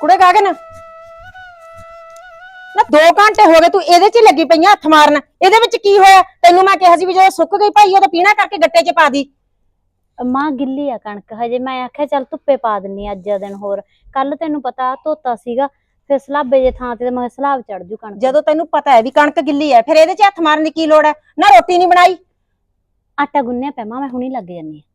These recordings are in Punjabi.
ਕੁੜੇ ਗਾਗਨ ਨਾ। 2 ਘੰਟੇ ਹੋ ਗਏ ਤੂੰ ਇਹਦੇ 'ਚ ਹੀ ਲੱਗੀ ਪਈਆਂ ਹੱਥ ਮਾਰਨ। ਇਹਦੇ ਵਿੱਚ ਕੀ ਹੋਇਆ? ਤੈਨੂੰ ਮੈਂ ਕਿਹਾ ਸੀ ਵੀ ਜਦੋਂ ਸੁੱਕ ਗਈ ਭਾਈ ਉਹਦਾ ਪੀਣਾ ਕਰਕੇ ਗੱਟੇ 'ਚ ਪਾ ਦੀ। ਮਾਂ ਗਿੱਲੀ ਆ ਕਣਕ ਹਜੇ ਮੈਂ ਆਖਿਆ ਚੱਲ ਧੁੱਪੇ ਪਾ ਦਿੰਨੀ ਅੱਜ ਦਾ ਦਿਨ ਹੋਰ। ਕੱਲ ਤੈਨੂੰ ਪਤਾ ਧੋਤਾ ਸੀਗਾ ਫਿਰ ਸਲਾਬੇ ਜੇ ਥਾਂ ਤੇ ਮੈਂ ਸਲਾਬ ਚੜ ਜੂ ਕਣਕ। ਜਦੋਂ ਤੈਨੂੰ ਪਤਾ ਹੈ ਵੀ ਕਣਕ ਗਿੱਲੀ ਹੈ ਫਿਰ ਇਹਦੇ 'ਚ ਹੱਥ ਮਾਰਨ ਦੀ ਕੀ ਲੋੜ ਹੈ? ਨਾ ਰੋਟੀ ਨਹੀਂ ਬਣਾਈ। ਆਟਾ ਗੁੰਨਿਆ ਪਿਆ ਮਾਂ ਮੈਂ ਹੁਣੀ ਲੱਗ ਜਾਨੀ ਆ।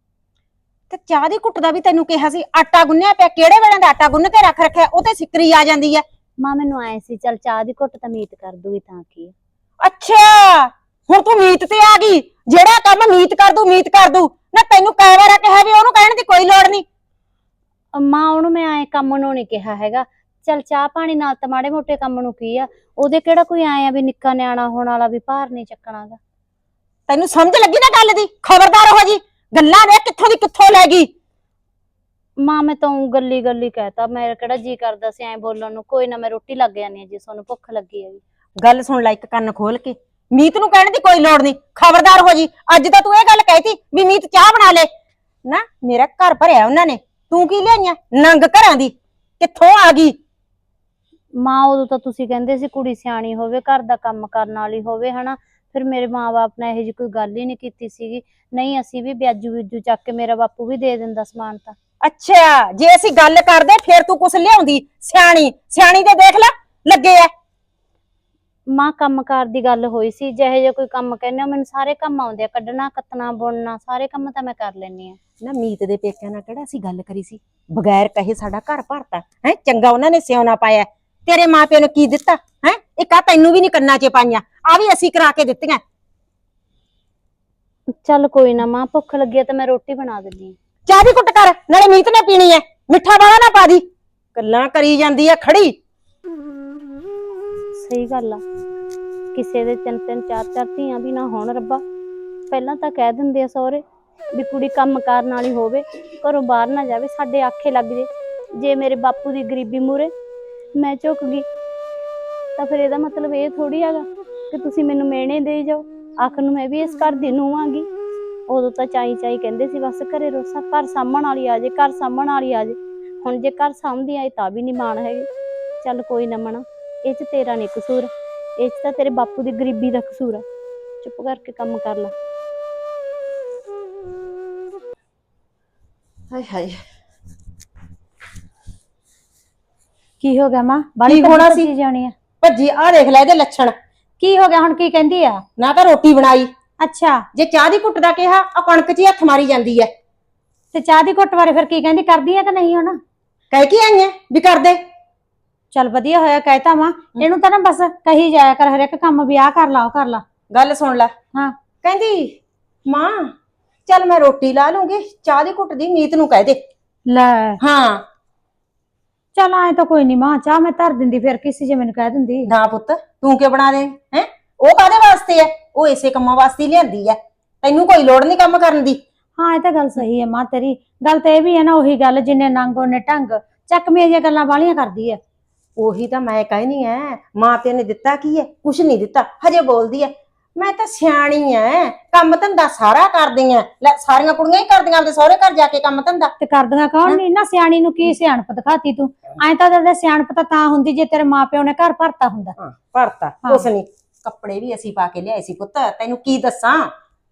ਤੇ ਚਾਹ ਦੀ ਘੁੱਟ ਦਾ ਵੀ ਤੈਨੂੰ ਕਿਹਾ ਸੀ ਆਟਾ ਗੁੰਨਿਆ ਪਿਆ ਕਿਹੜੇ ਵੇਲੇ ਦਾ ਆਟਾ ਗੁੰਨ ਕੇ ਰੱਖ ਰੱਖਿਆ ਉਹ ਤੇ ਸਿੱਕਰੀ ਆ ਜਾਂਦੀ ਹੈ ਮਾਂ ਮੈਨੂੰ ਆਏ ਸੀ ਚੱਲ ਚਾਹ ਦੀ ਘੁੱਟ ਤਾਂ ਮੀਤ ਕਰ ਦੂਗੀ ਤਾਂ ਕੀ। ਅੱਛਾ ਹੁਣ ਤੂੰ ਮੀਤ ਤੇ ਆ ਗਈ ਜਿਹੜਾ ਕੰਮ ਮੀਤ ਕਰ ਦੂ ਮੀਤ ਕਰ ਦੂ। ਨਾ ਤੈਨੂੰ ਕਈ ਵਾਰ ਕਿਹਾ ਵੀ ਉਹਨੂੰ ਕਹਿਣ ਦੀ ਕੋਈ ਲੋੜ ਨਹੀਂ। ਮਾਂ ਉਹਨੂੰ ਮੈਂ ਆਏ ਕੰਮ ਨੂੰ ਨਹੀਂ ਕਿਹਾ ਹੈਗਾ। ਚੱਲ ਚਾਹ ਪਾਣੀ ਨਾਲ ਤਾਂ ਮਾੜੇ ਮੋਟੇ ਕੰਮ ਨੂੰ ਕੀ ਆ ਉਹਦੇ ਕਿਹੜਾ ਕੋਈ ਆਏ ਆ ਵੀ ਨਿੱਕਾ ਨਿਆਣਾ ਹੋਣ ਵਾਲਾ ਵੀ ਭਾਰ ਨਹੀਂ ਚੱਕਣਾਗਾ। ਤੈਨੂੰ ਸਮਝ ਲੱਗੀ ਨਾ ਗੱਲ ਦੀ? ਖਬਰਦਾਰ ਹੋ ਜੀ। ਗੱਲਾਂ ਦੇ ਕਿੱਥੋਂ ਦੀ ਕਿੱਥੋਂ ਲੈ ਗਈ? ਮਾਂ ਮੈਂ ਤਾਂ ਊਂ ਗੱਲੀ ਗੱਲੀ ਕਹਿਤਾ ਮੇਰਾ ਕਿਹੜਾ ਜੀ ਕਰਦਾ ਸੀ ਐਂ ਬੋਲਣ ਨੂੰ ਕੋਈ ਨਾ ਮੈਂ ਰੋਟੀ ਲੱਗ ਜਾਨੀ ਆ ਜੇ ਤੁਹਾਨੂੰ ਭੁੱਖ ਲੱਗੀ ਹੈਗੀ। ਗੱਲ ਸੁਣ ਲੈ ਇੱਕ ਕੰਨ ਖੋਲ ਕੇ ਮੀਤ ਨੂੰ ਕਹਿਣ ਦੀ ਕੋਈ ਲੋੜ ਨਹੀਂ ਖਬਰਦਾਰ ਹੋ ਜੀ ਅੱਜ ਤਾਂ ਤੂੰ ਇਹ ਗੱਲ ਕਹਿਤੀ ਵੀ ਮੀਤ ਚਾਹ ਬਣਾ ਲੈ। ਨਾ ਮੇਰਾ ਘਰ ਭਰਿਆ ਉਹਨਾਂ ਨੇ ਤੂੰ ਕੀ ਲਿਆਈਆਂ ਨੰਗ ਘਰਾਂ ਦੀ ਕਿੱਥੋਂ ਆ ਗਈ? ਮਾਂ ਉਦੋਂ ਤਾਂ ਤੁਸੀਂ ਕਹਿੰਦੇ ਸੀ ਕੁੜੀ ਸਿਆਣੀ ਹੋਵੇ ਘਰ ਦਾ ਕੰਮ ਕਰਨ ਵਾਲੀ ਹੋਵੇ ਹਨਾ? ਫਿਰ ਮੇਰੇ ਮਾਪੇ ਨੇ ਇਹੋ ਜਿਹੀ ਕੋਈ ਗੱਲ ਹੀ ਨਹੀਂ ਕੀਤੀ ਸੀਗੀ। ਨਹੀਂ ਅਸੀਂ ਵੀ ਵਿਆਜੂ ਵਿਜੂ ਚੱਕ ਕੇ ਮੇਰਾ ਬਾਪੂ ਵੀ ਦੇ ਦਿੰਦਾ ਸਮਾਨ ਤਾਂ। ਅੱਛਾ ਜੇ ਅਸੀਂ ਗੱਲ ਕਰਦੇ ਫੇਰ ਤੂੰ ਕੁਛ ਲਿਆਉਂਦੀ? ਸਿਆਣੀ ਸਿਆਣੀ ਤੇ ਦੇਖ ਲੈ ਲੱਗੇ ਆ ਮਾਂ ਕੰਮਕਾਰ ਦੀ ਗੱਲ ਹੋਈ ਸੀ ਜਿਹੇ ਜੇ ਕੋਈ ਕੰਮ ਕਹਿੰਦੇ ਹੋ ਮੈਨੂੰ ਸਾਰੇ ਕੰਮ ਆਉਂਦੇ ਆ ਕੱਢਣਾ ਕੱਤਣਾ ਬੁਣਨਾ ਸਾਰੇ ਕੰਮ ਤਾਂ ਮੈਂ ਕਰ ਲੈਣੀ ਆ। ਨਾ ਮੀਤ ਦੇ ਪੇਕਿਆਂ ਨਾਲ ਕਿਹੜਾ ਅਸੀਂ ਗੱਲ ਕਰੀ ਸੀ? ਬਗੈਰ ਕਹੇ ਸਾਡਾ ਘਰ ਭਰਤਾ ਹੈ? ਚੰਗਾ ਉਹਨਾਂ ਨੇ ਸਿਉਣਾ ਪਾਇਆ। ਤੇਰੇ ਮਾਪਿਆਂ ਨੇ ਕੀ ਦਿੱਤਾ ਹੈ? ਇੱਕ ਆ ਤੈਨੂੰ ਵੀ ਨਹੀਂ ਕੰਨਾਂ 'ਚ ਪਾਈਆਂ। ਆ ਵੀ ਅਸੀਂ ਕਰਾ ਕੇ ਦਿੱਤੀਆਂ। ਚੱਲ ਕੋਈ ਨਾ ਮਾਂ ਭੁੱਖ ਲੱਗੀ ਆ ਤਾਂ ਮੈਂ ਰੋਟੀ ਬਣਾ ਦਿੰਦੀ ਚਾਹ ਦੀ ਕੁੱਟ ਕਰ ਨਾਲੇ ਮੀਤ ਨੇ ਪੀਣੀ ਐ। ਮਿੱਠਾ ਵਾਲਾ ਨਾ ਪਾ ਦੀ। ਗੱਲਾਂ ਕਰੀ ਜਾਂਦੀ ਐ ਖੜੀ। ਸਹੀ ਗੱਲ ਆ। ਕਿਸੇ ਦੇ ਤਿੰਨ ਤਿੰਨ ਚਾਰ ਚਾਰ ਧੀਆਂ ਵੀ ਨਾ ਹੋਣ ਰੱਬਾ। ਪਹਿਲਾਂ ਤਾਂ ਕਹਿ ਦਿੰਦੇ ਆ ਸਹੁਰੇ ਵੀ ਕੁੜੀ ਕੰਮ ਕਰਨ ਵਾਲੀ ਹੋਵੇ ਘਰੋਂ ਬਾਹਰ ਨਾ ਜਾਵੇ ਸਾਡੇ ਆਖੇ ਲੱਗ ਜੇ। ਜੇ ਮੇਰੇ ਬਾਪੂ ਦੀ ਗਰੀਬੀ ਮੂਰੇ ਮੈਂ ਝੁਕ ਗਈ। ਤਾਂ ਫਿਰ ਇਹਦਾ ਮਤਲਬ ਇਹ ਥੋੜੀ ਹੈਗਾ ਕਿ ਤੁਸੀਂ ਮੈਨੂੰ ਮਿਹਣੇ ਦੇਈ ਜਾਓ। ਆਖਰ ਨੂੰ ਮੈਂ ਵੀ ਇਸ ਘਰ ਦੀ ਨੂੰਹ ਉਦੋਂ ਤਾਂ ਚਾਈ ਚਾਈ ਕਹਿੰਦੇ ਸੀ, ਬਸ ਘਰੇ ਰੋਸਾ ਘਰ ਸਾਂਭਣ ਵਾਲੀ ਆ ਜੇ, ਘਰ ਸਾਂਭਣ ਵਾਲੀ ਆ ਜੇ। ਹੁਣ ਜੇ ਘਰ ਸਾਂਭਦੀ ਆਏ ਤਾਂ ਵੀ ਨਹੀਂ ਮਾਣ ਹੈਗੀ। ਚੱਲ ਕੋਈ ਨਾ ਮਣਾ ਇਹ ਚ ਤੇਰਾ ਨਹੀਂ ਕਸੂਰ। ਇਹ ਚ ਤਾਂ ਤੇਰੇ ਬਾਪੂ ਦੀ ਗਰੀਬੀ ਦਾ ਕਸੂਰ ਆ। ਚੁੱਪ ਕਰਕੇ ਕੰਮ ਕਰ ਲੈ। ਹਾਏ ਹਾਏ ਕੀ ਹੋ ਗਿਆ ਮਾਂ? ਕੀ ਹੋਣਾ ਸੀ? ਜਾਣੀ ਆ। ਭੱਜੀ ਆ ਦੇਖ ਲੈ ਇਹਦੇ ਲੱਛਣ। ਕੀ ਹੋ ਗਿਆ ਹੁਣ ਕੀ ਕਹਿੰਦੀ ਆ? ਨਾ ਤਾਂ ਰੋਟੀ ਬਣਾਈ। ਅੱਛਾ। ਜੇ ਚਾਹ ਦੀ ਕੁੱਟ ਦਾ ਕਿਹਾ ਆ ਕਣਕ 'ਚ ਹੀ ਹੱਥ ਮਾਰੀ ਜਾਂਦੀ ਐ। ਤੇ ਚਾਹ ਦੀ ਘੁੱਟ ਬਾਰੇ ਫਿਰ ਕੀ ਕਹਿੰਦੀ? ਕਰਦੀ ਆ ਕਿ ਨਹੀਂ ਹੁਣ? ਕਹਿ ਕੇ ਆਈਆਂ ਵੀ ਕਰਦੇ। ਚੱਲ ਵਧੀਆ ਹੋਇਆ ਕਹਿਤਾ ਮਾਂ। ਇਹਨੂੰ ਤਾਂ ਨਾ ਬਸ ਕਹੀ ਜਾਇਆ ਕਰ ਹਰੇਕ ਕੰਮ ਵੀ ਆ ਕਰ ਲਾ ਉਹ ਕਰ ਲਾ। ਗੱਲ ਸੁਣ ਲੈ। ਹਾਂ। ਕਹਿੰਦੀ ਮਾਂ ਚੱਲ ਮੈਂ ਰੋਟੀ ਲਾ ਲੂੰਗੀ ਚਾਹ ਦੀ ਘੁੱਟ ਦੀ ਮੀਤ ਨੂੰ ਕਹਿ ਦੇ। ਲੈ। ਹਾਂ। ਚੱਲ ਐ ਤਾਂ ਕੋਈ ਨਹੀਂ ਮਾਂ ਚਾਹ ਮੈਂ ਧਰ ਦਿੰਦੀ ਫਿਰ ਕਿਸੇ ਜੇ ਮੈਨੂੰ ਕਹਿ ਦਿੰਦੀ। ਨਾ ਪੁੱਤ ਤੂੰ ਕਿਉਂ ਬਣਾ ਦੇ ਹੈ? ਉਹ ਕਾਦੇ ਵਾਸਤੇ ਐ? ਉਹ ਇਸੇ ਕੰਮਾਂ ਵਾਸਤੇ ਹੀ ਲਿਆਂਦੀ ਐ। ਤੈਨੂੰ ਕੋਈ ਲੋੜ ਨਹੀਂ ਕੰਮ ਕਰਨ ਦੀ। ਹਾਂ ਇਹ ਤਾਂ ਗੱਲ ਸਹੀ ਹੈ ਮਾਂ ਤੇਰੀ। ਗੱਲ ਤਾਂ ਇਹ ਵੀ ਹੈ ਨਾ ਉਹੀ ਗੱਲ ਜਿੰਨੇ ਨੰਗ ਉਹਨੇ ਢੰਗ। ਚੱਕ ਮੇਰੀਆਂ ਗੱਲਾਂ ਵਾਲੀਆਂ ਕਰਦੀ ਐ। ਉਹੀ ਤਾਂ ਮੈਂ ਕਹਿਨੀ ਐ ਮਾਂ ਪਿਓ ਨੇ ਦਿੱਤਾ ਕੀ ਐ? ਕੁਛ ਨਹੀਂ ਦਿੱਤਾ ਹਜੇ ਬੋਲਦੀ ਐ। ਮੈਂ ਤਾਂ ਸਿਆਣੀ ਐ। ਕੰਮ ਧੰਦਾ ਸਾਰਾ ਕਰਦੀ ਐ। ਲੈ ਸਾਰੀਆਂ ਕੁੜੀਆਂ ਹੀ ਕਰਦੀਆਂ ਆਪਦੇ ਸਹੁਰੇ ਘਰ ਜਾ ਕੇ ਕੰਮ ਧੰਦਾ। ਤੇ ਕਰਦੀਆਂ ਕੌਣ ਨਹੀਂ ਨਾ? ਸਿਆਣੀ ਨੂੰ ਕੀ ਸਿਆਣਪ ਦਿਖਾਤੀ ਤੂੰ? ਐਂ ਤਾਂ ਤੇਰੇ ਸਿਆਣਪ ਤਾਂ ਤਾਂ ਹੁੰਦੀ ਜੇ ਤੇਰੇ ਮਾਪਿਓ ਨੇ ਘਰ ਭਰਤਾ ਹੁੰਦਾ। ਹਾਂ ਭਰਤਾ। ਕੁਛ ਨਹੀਂ ਕੱਪੜੇ ਵੀ ਅਸੀਂ ਪਾ ਕੇ ਲਿਆਏ ਸੀ ਪੁੱਤ। ਤੈਨੂੰ ਕੀ ਦੱਸਾਂ?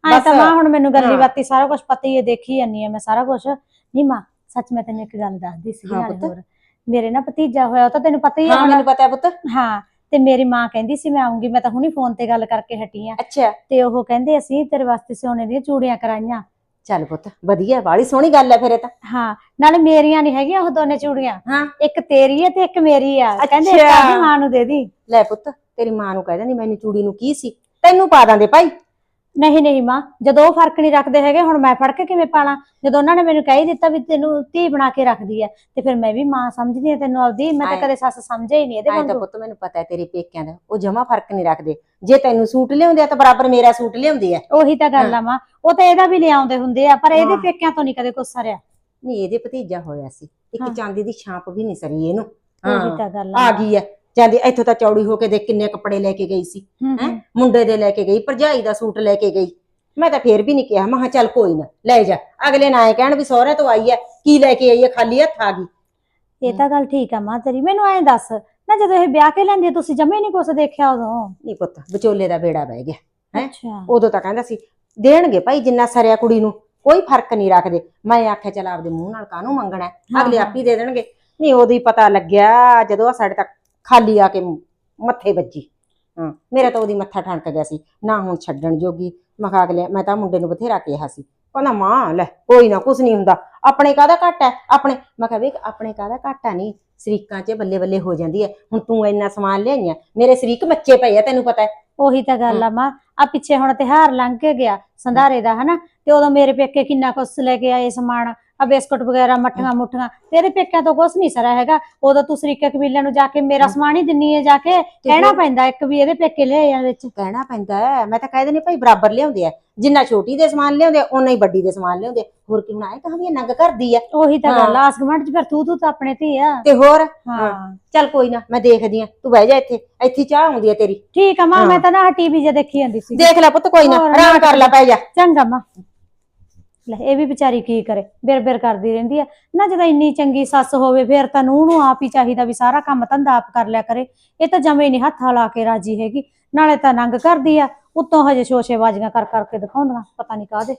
ਐ ਤਾਂ। ਮਾਂ ਹੁਣ ਮੈਨੂੰ ਗੱਲੀ ਹਾਂ। ਬਾਤੀ ਸਾਰਾ ਕੁਝ ਪਤਾ ਹੀ ਹੈ ਦੇਖੀ ਜਾਂਦੀ ਹੈ ਮੈਂ ਸਾਰਾ ਕੁਝ ਨਹੀਂ ਮਾਂ ਸੱਚ ਮੈਂ ਤੈਨੂੰ ਇੱਕ ਗੱਲ ਦੱਸਦੀ ਸੀ ਹਾਂ ਨਾਲੇ ਪੁੱਤ। ਹੋਰ। ਮੇਰੇ ਨਾ ਭਤੀਜਾ ਹੋਇਆ ਉਹ ਤਾਂ ਤੈਨੂੰ ਪਤਾ ਹੀ ਹੈ ਹਾਂ ਮੈਨੂੰ ਪਤਾ ਹੈ ਪੁੱਤ। ਹਾਂ। ਤੇ ਮੇਰੀ ਮਾਂ ਕਹਿੰਦੀ ਸੀ ਮੈਂ ਆਉਂਗੀ ਮੈਂ ਤਾਂ ਹੁਣੀ ਫੋਨ ਤੇ ਗੱਲ ਕਰਕੇ ਹਟੀ ਆ। ਅੱਛਾ। ਤੇ ਉਹ ਕਹਿੰਦੇ ਅਸੀਂ ਤੇਰੇ ਵਾਸਤੇ ਸੋਨੇ ਦੀਆਂ ਚੂੜੀਆਂ ਕਰਾਈਆਂ। ਚੱਲ ਪੁੱਤ ਵਧੀਆ ਬਾਲੀ ਸੋਹਣੀ ਗੱਲ ਐ ਫਿਰ ਇਹ ਤਾਂ। ਹਾਂ ਨਾਲੇ ਮੇਰੀਆਂ ਨਹੀਂ ਹੈਗੀਆਂ ਉਹ ਦੋਨੇ ਚੂੜੀਆਂ। ਹਾਂ। ਇੱਕ ਤੇਰੀ ਹੈ ਤੇ ਇੱਕ ਮੇਰੀ ਆ। ਕਹਿੰਦੇ। ਇੱਕ ਆਪਣੀ ਮਾਂ ਨੂੰ ਦੇ ਦੀ। ਲੈ ਪੁੱਤ ਤੇਰੀ ਮਾਂ ਨੂੰ ਕਹਿ ਦਿੰਦੀ ਮੈਨੂੰ ਚੂੜੀ ਨੂੰ ਕੀ ਸੀ? ਤੈਨੂੰ ਪਾ ਦਾਂਦੇ ਭਾਈ। ਨਹੀਂ ਨਹੀਂ ਮਾਂ ਜਦੋਂ ਉਹ ਫ਼ਰਕ ਨਹੀਂ ਰੱਖਦੇ ਹੈਗੇ ਹੁਣ ਮੈਂ ਫੜ ਕੇ ਕਿਵੇਂ ਪਾਲਾਂ? ਜਦੋਂ ਉਹਨਾਂ ਨੇ ਮੈਨੂੰ ਕਹਿ ਹੀ ਦਿੱਤਾ ਵੀ ਤੈਨੂੰ ਧੀ ਬਣਾ ਕੇ ਰੱਖਦੀ ਹੈ ਤੇ ਫਿਰ ਮੈਂ ਵੀ ਮਾਂ ਸਮਝਦੀ ਹਾਂ ਤੈਨੂੰ ਆਪਦੀ ਮੈਂ ਤਾਂ ਆਏਂ। ਕਦੇ ਸੱਸ ਸਮਝਿਆ ਹੀ ਨਹੀਂ ਇਹਦੇ ਐਂ ਤਾਂ ਵਾਂਗੂ। ਪੁੱਤ ਮੈਨੂੰ ਪਤਾ ਹੈ ਤੇਰੇ ਪੇਕਿਆਂ ਦਾ ਉਹ ਜਮਾ ਫ਼ਰਕ ਨਹੀਂ ਰੱਖਦੇ। ਜੇ ਤੈਨੂੰ ਸੂਟ ਲਿਆਉਂਦੇ ਆ ਤਾਂ ਬਰਾਬਰ ਮੇਰਾ ਸੂਟ ਲਿਆਉਂਦੇ ਆ। ਉਹੀ ਤਾਂ ਗੱਲ ਆ ਮਾਂ ਉਹ ਤਾਂ ਇਹਦਾ ਵੀ ਲਿਆਉਂਦੇ ਹੁੰਦੇ ਆ ਪਰ ਇਹਦੇ ਹਾਂ। ਪੇਕਿਆਂ ਤੋਂ ਨਹੀਂ ਕਦੇ ਕੁਛ ਸਰਿਆ। ਨਹੀਂ ਇਹਦੇ ਭਤੀਜਾ ਹੋਇਆ ਸੀ। ਇੱਕ ਹਾਂ। ਚਾਂਦੀ ਦੀ ਛਾਪ ਵੀ ਨਹੀਂ ਸਰੀ ਇਹਨੂੰ। ਉਹੀ ਹਾਂ ਤਾਂ ਗੱਲ ਆ। ਗਈ ਐ ਜਾਂਦੀ ਇੱਥੋਂ ਤਾਂ ਚੌੜੀ ਹੋ ਕੇ ਦੇਖ ਕਿੰਨੇ ਕੱਪੜੇ ਲੈ ਕੇ ਗਈ ਸੀ ਹੂੰ। ਮੁੰਡੇ ਦੇ ਲੈ ਕੇ ਗਈ ਭਰਜਾਈ ਦਾ ਸੂਟ ਲੈ ਕੇ ਗਈ ਮੈਂ ਤਾਂ ਫੇਰ ਵੀ ਨਹੀਂ ਕਿਹਾ ਮੈਂ ਕਿਹਾ ਚੱਲ ਕੋਈ ਨਾ ਲੈ ਜਾ ਅਗਲੇ ਨਾ ਆਏ ਕਹਿਣ ਵੀ ਸਹੁਰੇ ਤੋਂ ਆਈ ਐ ਕੀ ਲੈ ਕੇ ਆਈ ਐ ਖਾਲੀ ਹੱਥ ਆ ਗਈ ਇਹ ਤਾਂ ਗੱਲ ਠੀਕ ਆ ਮਾਂ ਤੇਰੀ ਮੈਨੂੰ ਐਂ ਦੱਸ ਨਾ ਜਦੋਂ ਇਹ ਵਿਆਹ ਕੇ ਲੈਂਦੀ ਤੁਸੀਂ ਜਮੇ ਨਹੀਂ ਕੁਛ ਦੇਖਿਆ ਉਦੋਂ ਨਹੀਂ ਪੁੱਤ ਵਿਚੋਲੇ ਦਾ ਬੇੜਾ ਬਹਿ ਗਿਆ ਹੈਂ? ਅੱਛਾ ਉਦੋਂ ਤਾਂ ਕਹਿੰਦਾ ਸੀ ਦੇਣਗੇ ਭਾਈ ਜਿੰਨਾ ਸਰਿਆ ਕੁੜੀ ਨੂੰ ਕੋਈ ਫ਼ਰਕ ਨਹੀਂ ਰੱਖਦੇ ਮੈਂ ਆਖਿਆ ਚਲ ਆਪਦੇ ਮੂੰਹ ਨਾਲ ਕਾਹਨੂੰ ਮੰਗਣਾ ਹੈ? ਅਗਲੇ। ਆਪ ਹੀ ਦੇ ਦੇਣਗੇ ਨਹੀਂ ਉਦੋਂ ਹੀ ਪਤਾ ਲੱਗਿਆ ਜਦੋਂ ਸਾਡੇ ਤੱਕ ਖਾਲੀ ਆ ਕੇ ਮੱਥੇ ਵੱਜੀ। ਹਾਂ ਮੇਰਾ ਤਾਂ ਉਹਦੀ ਮੱਥਾ ਠਣਕ ਗਿਆ ਸੀ। ਨਾ ਹੁਣ ਛੱਡਣ ਜੋਗੀ। ਮੈਂ ਕਿਹਾ ਅਗਲੇ ਮੈਂ ਤਾਂ ਮੁੰਡੇ ਨੂੰ ਬਥੇਰਾ ਕਿਹਾ ਸੀ। ਕਹਿੰਦਾ ਮਾਂ ਲੈ ਕੋਈ ਨਾ ਕੁਛ ਨਹੀਂ ਹੁੰਦਾ। ਆਪਣੇ ਕਾਹਦਾ ਘੱਟ ਹੈ? ਆਪਣੇ ਮੈਂ ਕਿਹਾ ਵੇਖ ਆਪਣੇ ਕਾਹਦਾ ਘਾਟਾ ਨਹੀਂ? ਸਰੀਕਾਂ 'ਚ ਬੱਲੇ ਬੱਲੇ ਹੋ ਜਾਂਦੀ ਹੈ। ਹੁਣ ਤੂੰ ਇੰਨਾ ਸਮਾਨ ਲਿਆਈਆਂ। ਮੇਰੇ ਸਰੀਕ ਮੱਚੇ ਪਏ ਆ ਤੈਨੂੰ ਪਤਾ ਹੈ। ਉਹੀ ਤਾਂ ਗੱਲ ਆ ਮਾਂ। ਆ ਪਿੱਛੇ ਹੁਣ ਤਿਹਾਰ ਲੰਘ ਕੇ ਗਿਆ ਸੰਧਾਰੇ ਦਾ ਹਨਾ? ਤੇ ਉਦੋਂ ਮੇਰੇ ਪੇਕੇ ਕਿੰਨਾ ਕੁਛ ਲੈ ਕੇ ਆਏ ਸਮਾਨ। ਆ ਬਿਸਕੁਟ ਵਗੈਰਾ ਮੱਠੀਆਂ ਮੁੱਠੀਆਂ ਤੇਰੇ ਪੇਕਿਆਂ ਤੋਂ ਕੁਛ ਨਹੀਂ ਸਰਾ ਹੈਗਾ। ਉਦੋਂ ਤੂੰ ਸਰੀਕੇ ਕਬੀਲਿਆਂ ਨੂੰ ਜਾ ਕੇ ਮੇਰਾ ਸਮਾਨ ਹੀ ਦਿੰਨੀ ਹੈ ਜਾ ਕੇ ਕਹਿਣਾ? ਪੈਂਦਾ ਇੱਕ ਵੀ ਇਹਦੇ ਪੇਕੇ ਲਿਆਏ ਆ ਵਿੱਚ। ਕਹਿਣਾ ਪੈਂਦਾ ਹੈ। ਮੈਂ ਤਾਂ ਕਹਿ ਦਿੰਦੀ ਭਾਈ ਬਰਾਬਰ ਲਿਆਉਂਦੇ ਆ। ਜਿੰਨਾ ਛੋਟੀ ਦੇ ਸਮਾਨ ਲਿਆਉਂਦੇ ਓਨਾ ਹੀ ਵੱਡੀ ਦੇ ਸਮਾਨ ਲਿਆਉਂਦੇ। ਹੋਰ ਕੀ ਹੁਣ ਆਏ ਕਹਾਂ ਵੀ ਇਹ ਨੰਗ ਕਰਦੀ ਆ। ਉਹੀ ਤਾਂ ਗੱਲ। ਆ ਆਸਗਮੰਡ ਚ ਫਿਰ ਤੂੰ ਤੂੰ ਤਾਂ ਆਪਣੇ ਧੀ ਆ। ਤੇ ਹੋਰ? ਹਾਂ। ਚੱਲ ਕੋਈ ਨਾ ਮੈਂ ਦੇਖਦੀ ਆ ਤੂੰ ਬਹਿ ਜਾ ਇੱਥੇ ਇੱਥੇ ਚਾਹ ਆਉਂਦੀ ਆ ਤੇਰੀ। ਠੀਕ ਆ ਮਾਂ। ਮੈਂ ਤਾਂ ਨਾ ਟੀਵੀ ਜੇ ਦੇਖੀ ਜਾਂਦੀ ਸੀ। ਦੇਖ ਲੈ ਪੁੱਤ ਕੋਈ ਨਾ ਆਰਾਮ ਕਰ ਲੈ ਪੈ ਜਾ। ਚੰਗਾ ਮਾਂ। ਲੈ, ਇਹ ਵੀ ਵਿਚਾਰੀ ਕੀ ਕਰੇ ਬਿਰ ਬਿਰ ਕਰਦੀ ਰਹਿੰਦੀ ਆ। ਨਾ ਜਦੋਂ ਇੰਨੀ ਚੰਗੀ ਸੱਸ ਹੋਵੇ, ਫਿਰ ਤਾਂ ਨੂੰਹ ਨੂੰ ਆਪ ਹੀ ਚਾਹੀਦਾ ਵੀ ਸਾਰਾ ਕੰਮ ਧੰਦਾ ਆਪ ਕਰ ਲਿਆ ਕਰੇ। ਇਹ ਤਾਂ ਜਮੇ ਨਹੀਂ ਹੱਥਾਂ ਲਾ ਕੇ ਰਾਜੀ ਹੈਗੀ। ਨਾਲੇ ਤਾਂ ਨੰਗ ਕਰਦੀ ਆ, ਉਤੋਂ ਹਜੇ ਸ਼ੋਸ਼ੇ ਬਾਜ਼ੀਆਂ ਕਰ ਕਰਕੇ ਦਿਖਾਉਂਦੀਆਂ, ਪਤਾ ਨਹੀਂ ਕਾਹਦੇ।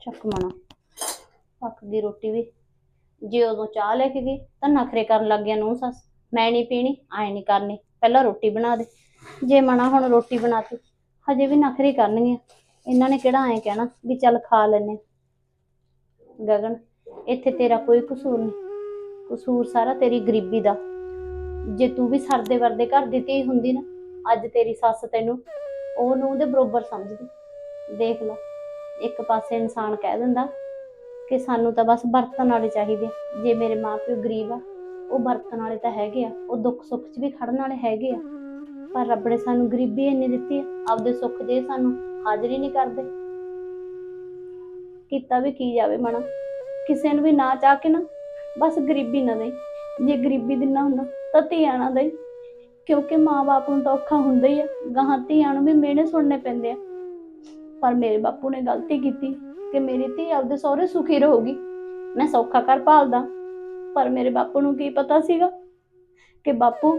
ਚੱਕ ਮਣਾ ਗਈ ਰੋਟੀ ਵੀ। ਜੇ ਉਦੋਂ ਚਾਹ ਲੈ ਕੇ ਗਈ, ਤਾਂ ਨਖਰੇ ਕਰਨ ਲੱਗ ਗਿਆ ਨੂੰ ਸੱਸ। ਮੈਂ ਨਹੀਂ ਪੀਣੀ, ਆਏ ਨਹੀਂ ਕਰਨੀ। ਪਹਿਲਾਂ ਰੋਟੀ ਬਣਾ ਦੇ। ਜੇ ਮਣਾ ਹੁਣ ਰੋਟੀ ਬਣਾਤੀ ਹਜੇ ਵੀ ਨਖਰੇ ਕਰਨਗੀਆਂ। ਇਹਨਾਂ ਨੇ ਕਿਹੜਾ ਐਂ ਕਹਿਣਾ ਵੀ ਚੱਲ ਖਾ ਲੈਨੇ ਗਗਨ, ਇੱਥੇ ਤੇਰਾ ਕੋਈ ਕਸੂਰ ਨਹੀਂ। ਕਸੂਰ ਸਾਰਾ ਤੇਰੀ ਗਰੀਬੀ ਦਾ। ਜੇ ਤੂੰ ਵੀ ਸਰਦੇ ਵਰਦੇ ਘਰ ਦੀ ਧੀ ਹੁੰਦੀ ਨਾ, ਅੱਜ ਤੇਰੀ ਸੱਸ ਤੈਨੂੰ ਉਹਨੂੰ ਉਹਦੇ ਬਰੋਬਰ ਸਮਝਦੀ। ਦੇਖ ਲਓ ਇੱਕ ਪਾਸੇ ਇਨਸਾਨ ਕਹਿ ਦਿੰਦਾ ਕਿ ਸਾਨੂੰ ਤਾਂ ਬਸ ਬਰਤਨ ਵਾਲੇ ਚਾਹੀਦੇ ਆ। ਜੇ ਮੇਰੇ ਮਾਪਿਓ ਗਰੀਬ ਆ, ਉਹ ਬਰਤਨ ਵਾਲੇ ਤਾਂ ਹੈਗੇ ਆ, ਉਹ ਦੁੱਖ ਸੁੱਖ 'ਚ ਵੀ ਖੜਨ ਵਾਲੇ ਹੈਗੇ ਆ। ਪਰ ਰੱਬ ਨੇ ਸਾਨੂੰ ਗਰੀਬੀ ਇੰਨੀ ਦਿੱਤੀ ਆ, ਆਪਦੇ ਸੁੱਖ ਦੇ ਸਾਨੂੰ ਹਾਜ਼ਰੀ ਨਹੀਂ ਕਰਦੇ। ਕੀਤਾ ਵੀ ਕੀ ਜਾਵੇ ਮਣਾ ਕਿਸੇ ਨੂੰ ਵੀ ਨਾ ਚਾਹ ਕੇ ਨਾ, ਬਸ ਗਰੀਬੀ ਨਾ ਦੇਈ। ਜੇ ਗਰੀਬੀ ਦਿਨਾ ਹੁੰਦਾ ਤਾਂ ਧੀਆਂ ਨਾ ਦੇਈ, ਕਿਉਂਕਿ ਮਾਂ-ਬਾਪ ਨੂੰ ਤਾਂ ਔਖਾ ਹੁੰਦਾ ਹੀ ਆ। ਗਾਹਾਂ ਧੀਆਂ ਨੂੰ ਵੀ ਮਿਹਣੇ ਸੁਣਨੇ ਪੈਂਦੇ ਆ। ਪਰ ਮੇਰੇ ਬਾਪੂ ਨੇ ਗਲਤੀ ਕੀਤੀ ਕਿ ਮੇਰੀ ਧੀ ਆਪਦੇ ਸਹੁਰੇ ਸੁਖੀ ਰਹੂਗੀ। ਮੈਂ ਸੌਖਾ ਕਰ ਭਾਲਦਾ, ਪਰ ਮੇਰੇ ਬਾਪੂ ਨੂੰ ਕੀ ਪਤਾ ਸੀਗਾ ਕਿ ਬਾਪੂ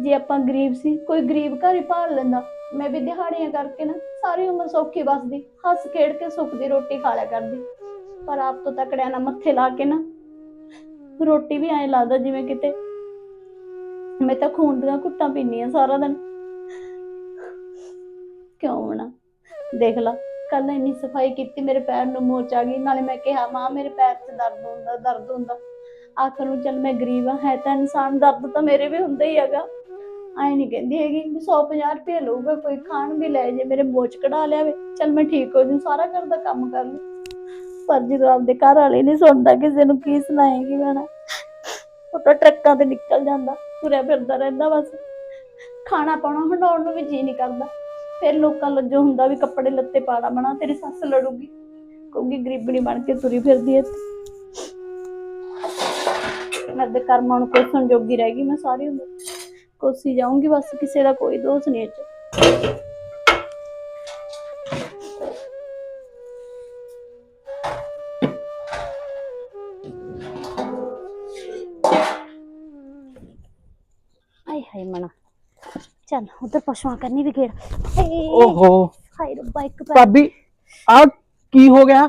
ਜੇ ਆਪਾਂ ਗਰੀਬ ਸੀ, ਕੋਈ ਗਰੀਬ ਘਰ ਹੀ ਭਾਲ ਲੈਂਦਾ। ਮੈਂ ਵੀ ਦਿਹਾੜੀਆਂ ਕਰਕੇ ਨਾ ਸਾਰੀ ਉਮਰ ਸੌਖੀ ਬਸਦੀ ਹੱਸ ਖੇਡ ਕੇ ਸੁੱਖ ਦੀ ਰੋਟੀ ਖਾ ਲਿਆ ਕਰਦੀ। ਪਰ ਆਪ ਤੋਂ ਤਕੜਿਆਂ ਨਾਲ ਮੱਥੇ ਲਾ ਕੇ ਨਾ, ਰੋਟੀ ਵੀ ਐਂ ਲੱਗਦਾ ਜਿਵੇਂ ਕਿਤੇ। ਮੈਂ ਤਾਂ ਖੂਨ ਦੀਆਂ ਘੁੱਟਾਂ ਪੀਨੀ ਆ ਸਾਰਾ ਦਿਨ। ਕਿਉਂ ਨਾ ਦੇਖ ਲਾ ਕੱਲ ਇੰਨੀ ਸਫ਼ਾਈ ਕੀਤੀ, ਮੇਰੇ ਪੈਰ ਨੂੰ ਮੋਚ ਆ ਗਈ। ਨਾਲੇ ਮੈਂ ਕਿਹਾ, ਮਾਂ, ਮੇਰੇ ਪੈਰ 'ਚ ਦਰਦ ਹੁੰਦਾ ਦਰਦ ਹੁੰਦਾ। ਆਖਰ ਨੂੰ ਚੱਲ ਮੈਂ ਗਰੀਬ ਹਾਂ ਹੈ ਤਾਂ ਇਨਸਾਨ, ਦਰਦ ਤਾਂ ਮੇਰੇ ਵੀ ਹੁੰਦਾ ਹੀ ਹੈਗਾ। ਆਏ ਨਹੀਂ ਕਹਿੰਦੀ ਹੈਗੀ ਵੀ 150 ਰੁਪਏ ਲਊਗਾ, ਕੋਈ ਖਾਣ ਵੀ ਲੈ ਜੇ, ਮੇਰੇ ਮੋਚ ਕਢਾ ਲਿਆਵੇ ਚੱਲ ਮੈਂ ਠੀਕ ਹੋ ਜੂ, ਸਾਰਾ ਘਰ ਦਾ ਕੰਮ ਕਰ ਲੂ ਪਰ ਜਦੋਂ ਆਪਦੇ ਘਰ ਵਾਲੇ ਨਹੀਂ ਸੁਣਦਾ, ਕਿਸੇ ਨੂੰ ਕੀ ਸੁਣਾਏਗੀ ਮੈਂ ਉਹ ਤਾਂ ਟਰੱਕਾਂ ਤੇ ਨਿਕਲ ਜਾਂਦਾ, ਤੁਰਿਆ ਫਿਰਦਾ ਰਹਿੰਦਾ ਬਸ। ਖਾਣਾ ਪਾਉਣਾ ਹੰਡਾਉਣ ਨੂੰ ਵੀ ਜੀ ਨਹੀਂ ਕਰਦਾ। ਫਿਰ ਲੋਕਾਂ ਲੱਜੋ ਹੁੰਦਾ ਵੀ ਕੱਪੜੇ ਲੱਤੇ ਪਾੜਾ ਬਣਾ, ਤੇਰੀ ਸੱਸ ਲੜੂਗੀ। ਕਹੂਗੀ ਗਰੀਬਣੀ ਬਣ ਕੇ ਤੁਰੀ ਫਿਰਦੀ ਐ ਮੈਂ ਦੇ ਕਰਮਾਂ ਨੂੰ ਕੋਈ ਸੰਜੋਗੀ ਰਹਿ ਗਈ ਮੈਂ ਸਾਰੀ ਉਮਰ। ਕੋਸੀ ਜਾਊਂਗੀ ਬਸ ਕਿਸੇ ਦਾ ਕੋਈ ਦੋਸ਼ ਨਹੀਂ ਇਹ 'ਚ ਆਏ ਹਾਏ ਮਣਾ ਚੱਲ ਉਧਰ ਪਸ਼ੂਆਂ ਕਰਨੀ ਵੀ ਗੇੜ ਹਾਏ ਓਹੋ ਹਾਏ ਰੱਬਾ ਇੱਕ ਪੈਰ ਭਾਬੀ ਆ ਕੀ ਹੋ ਗਿਆ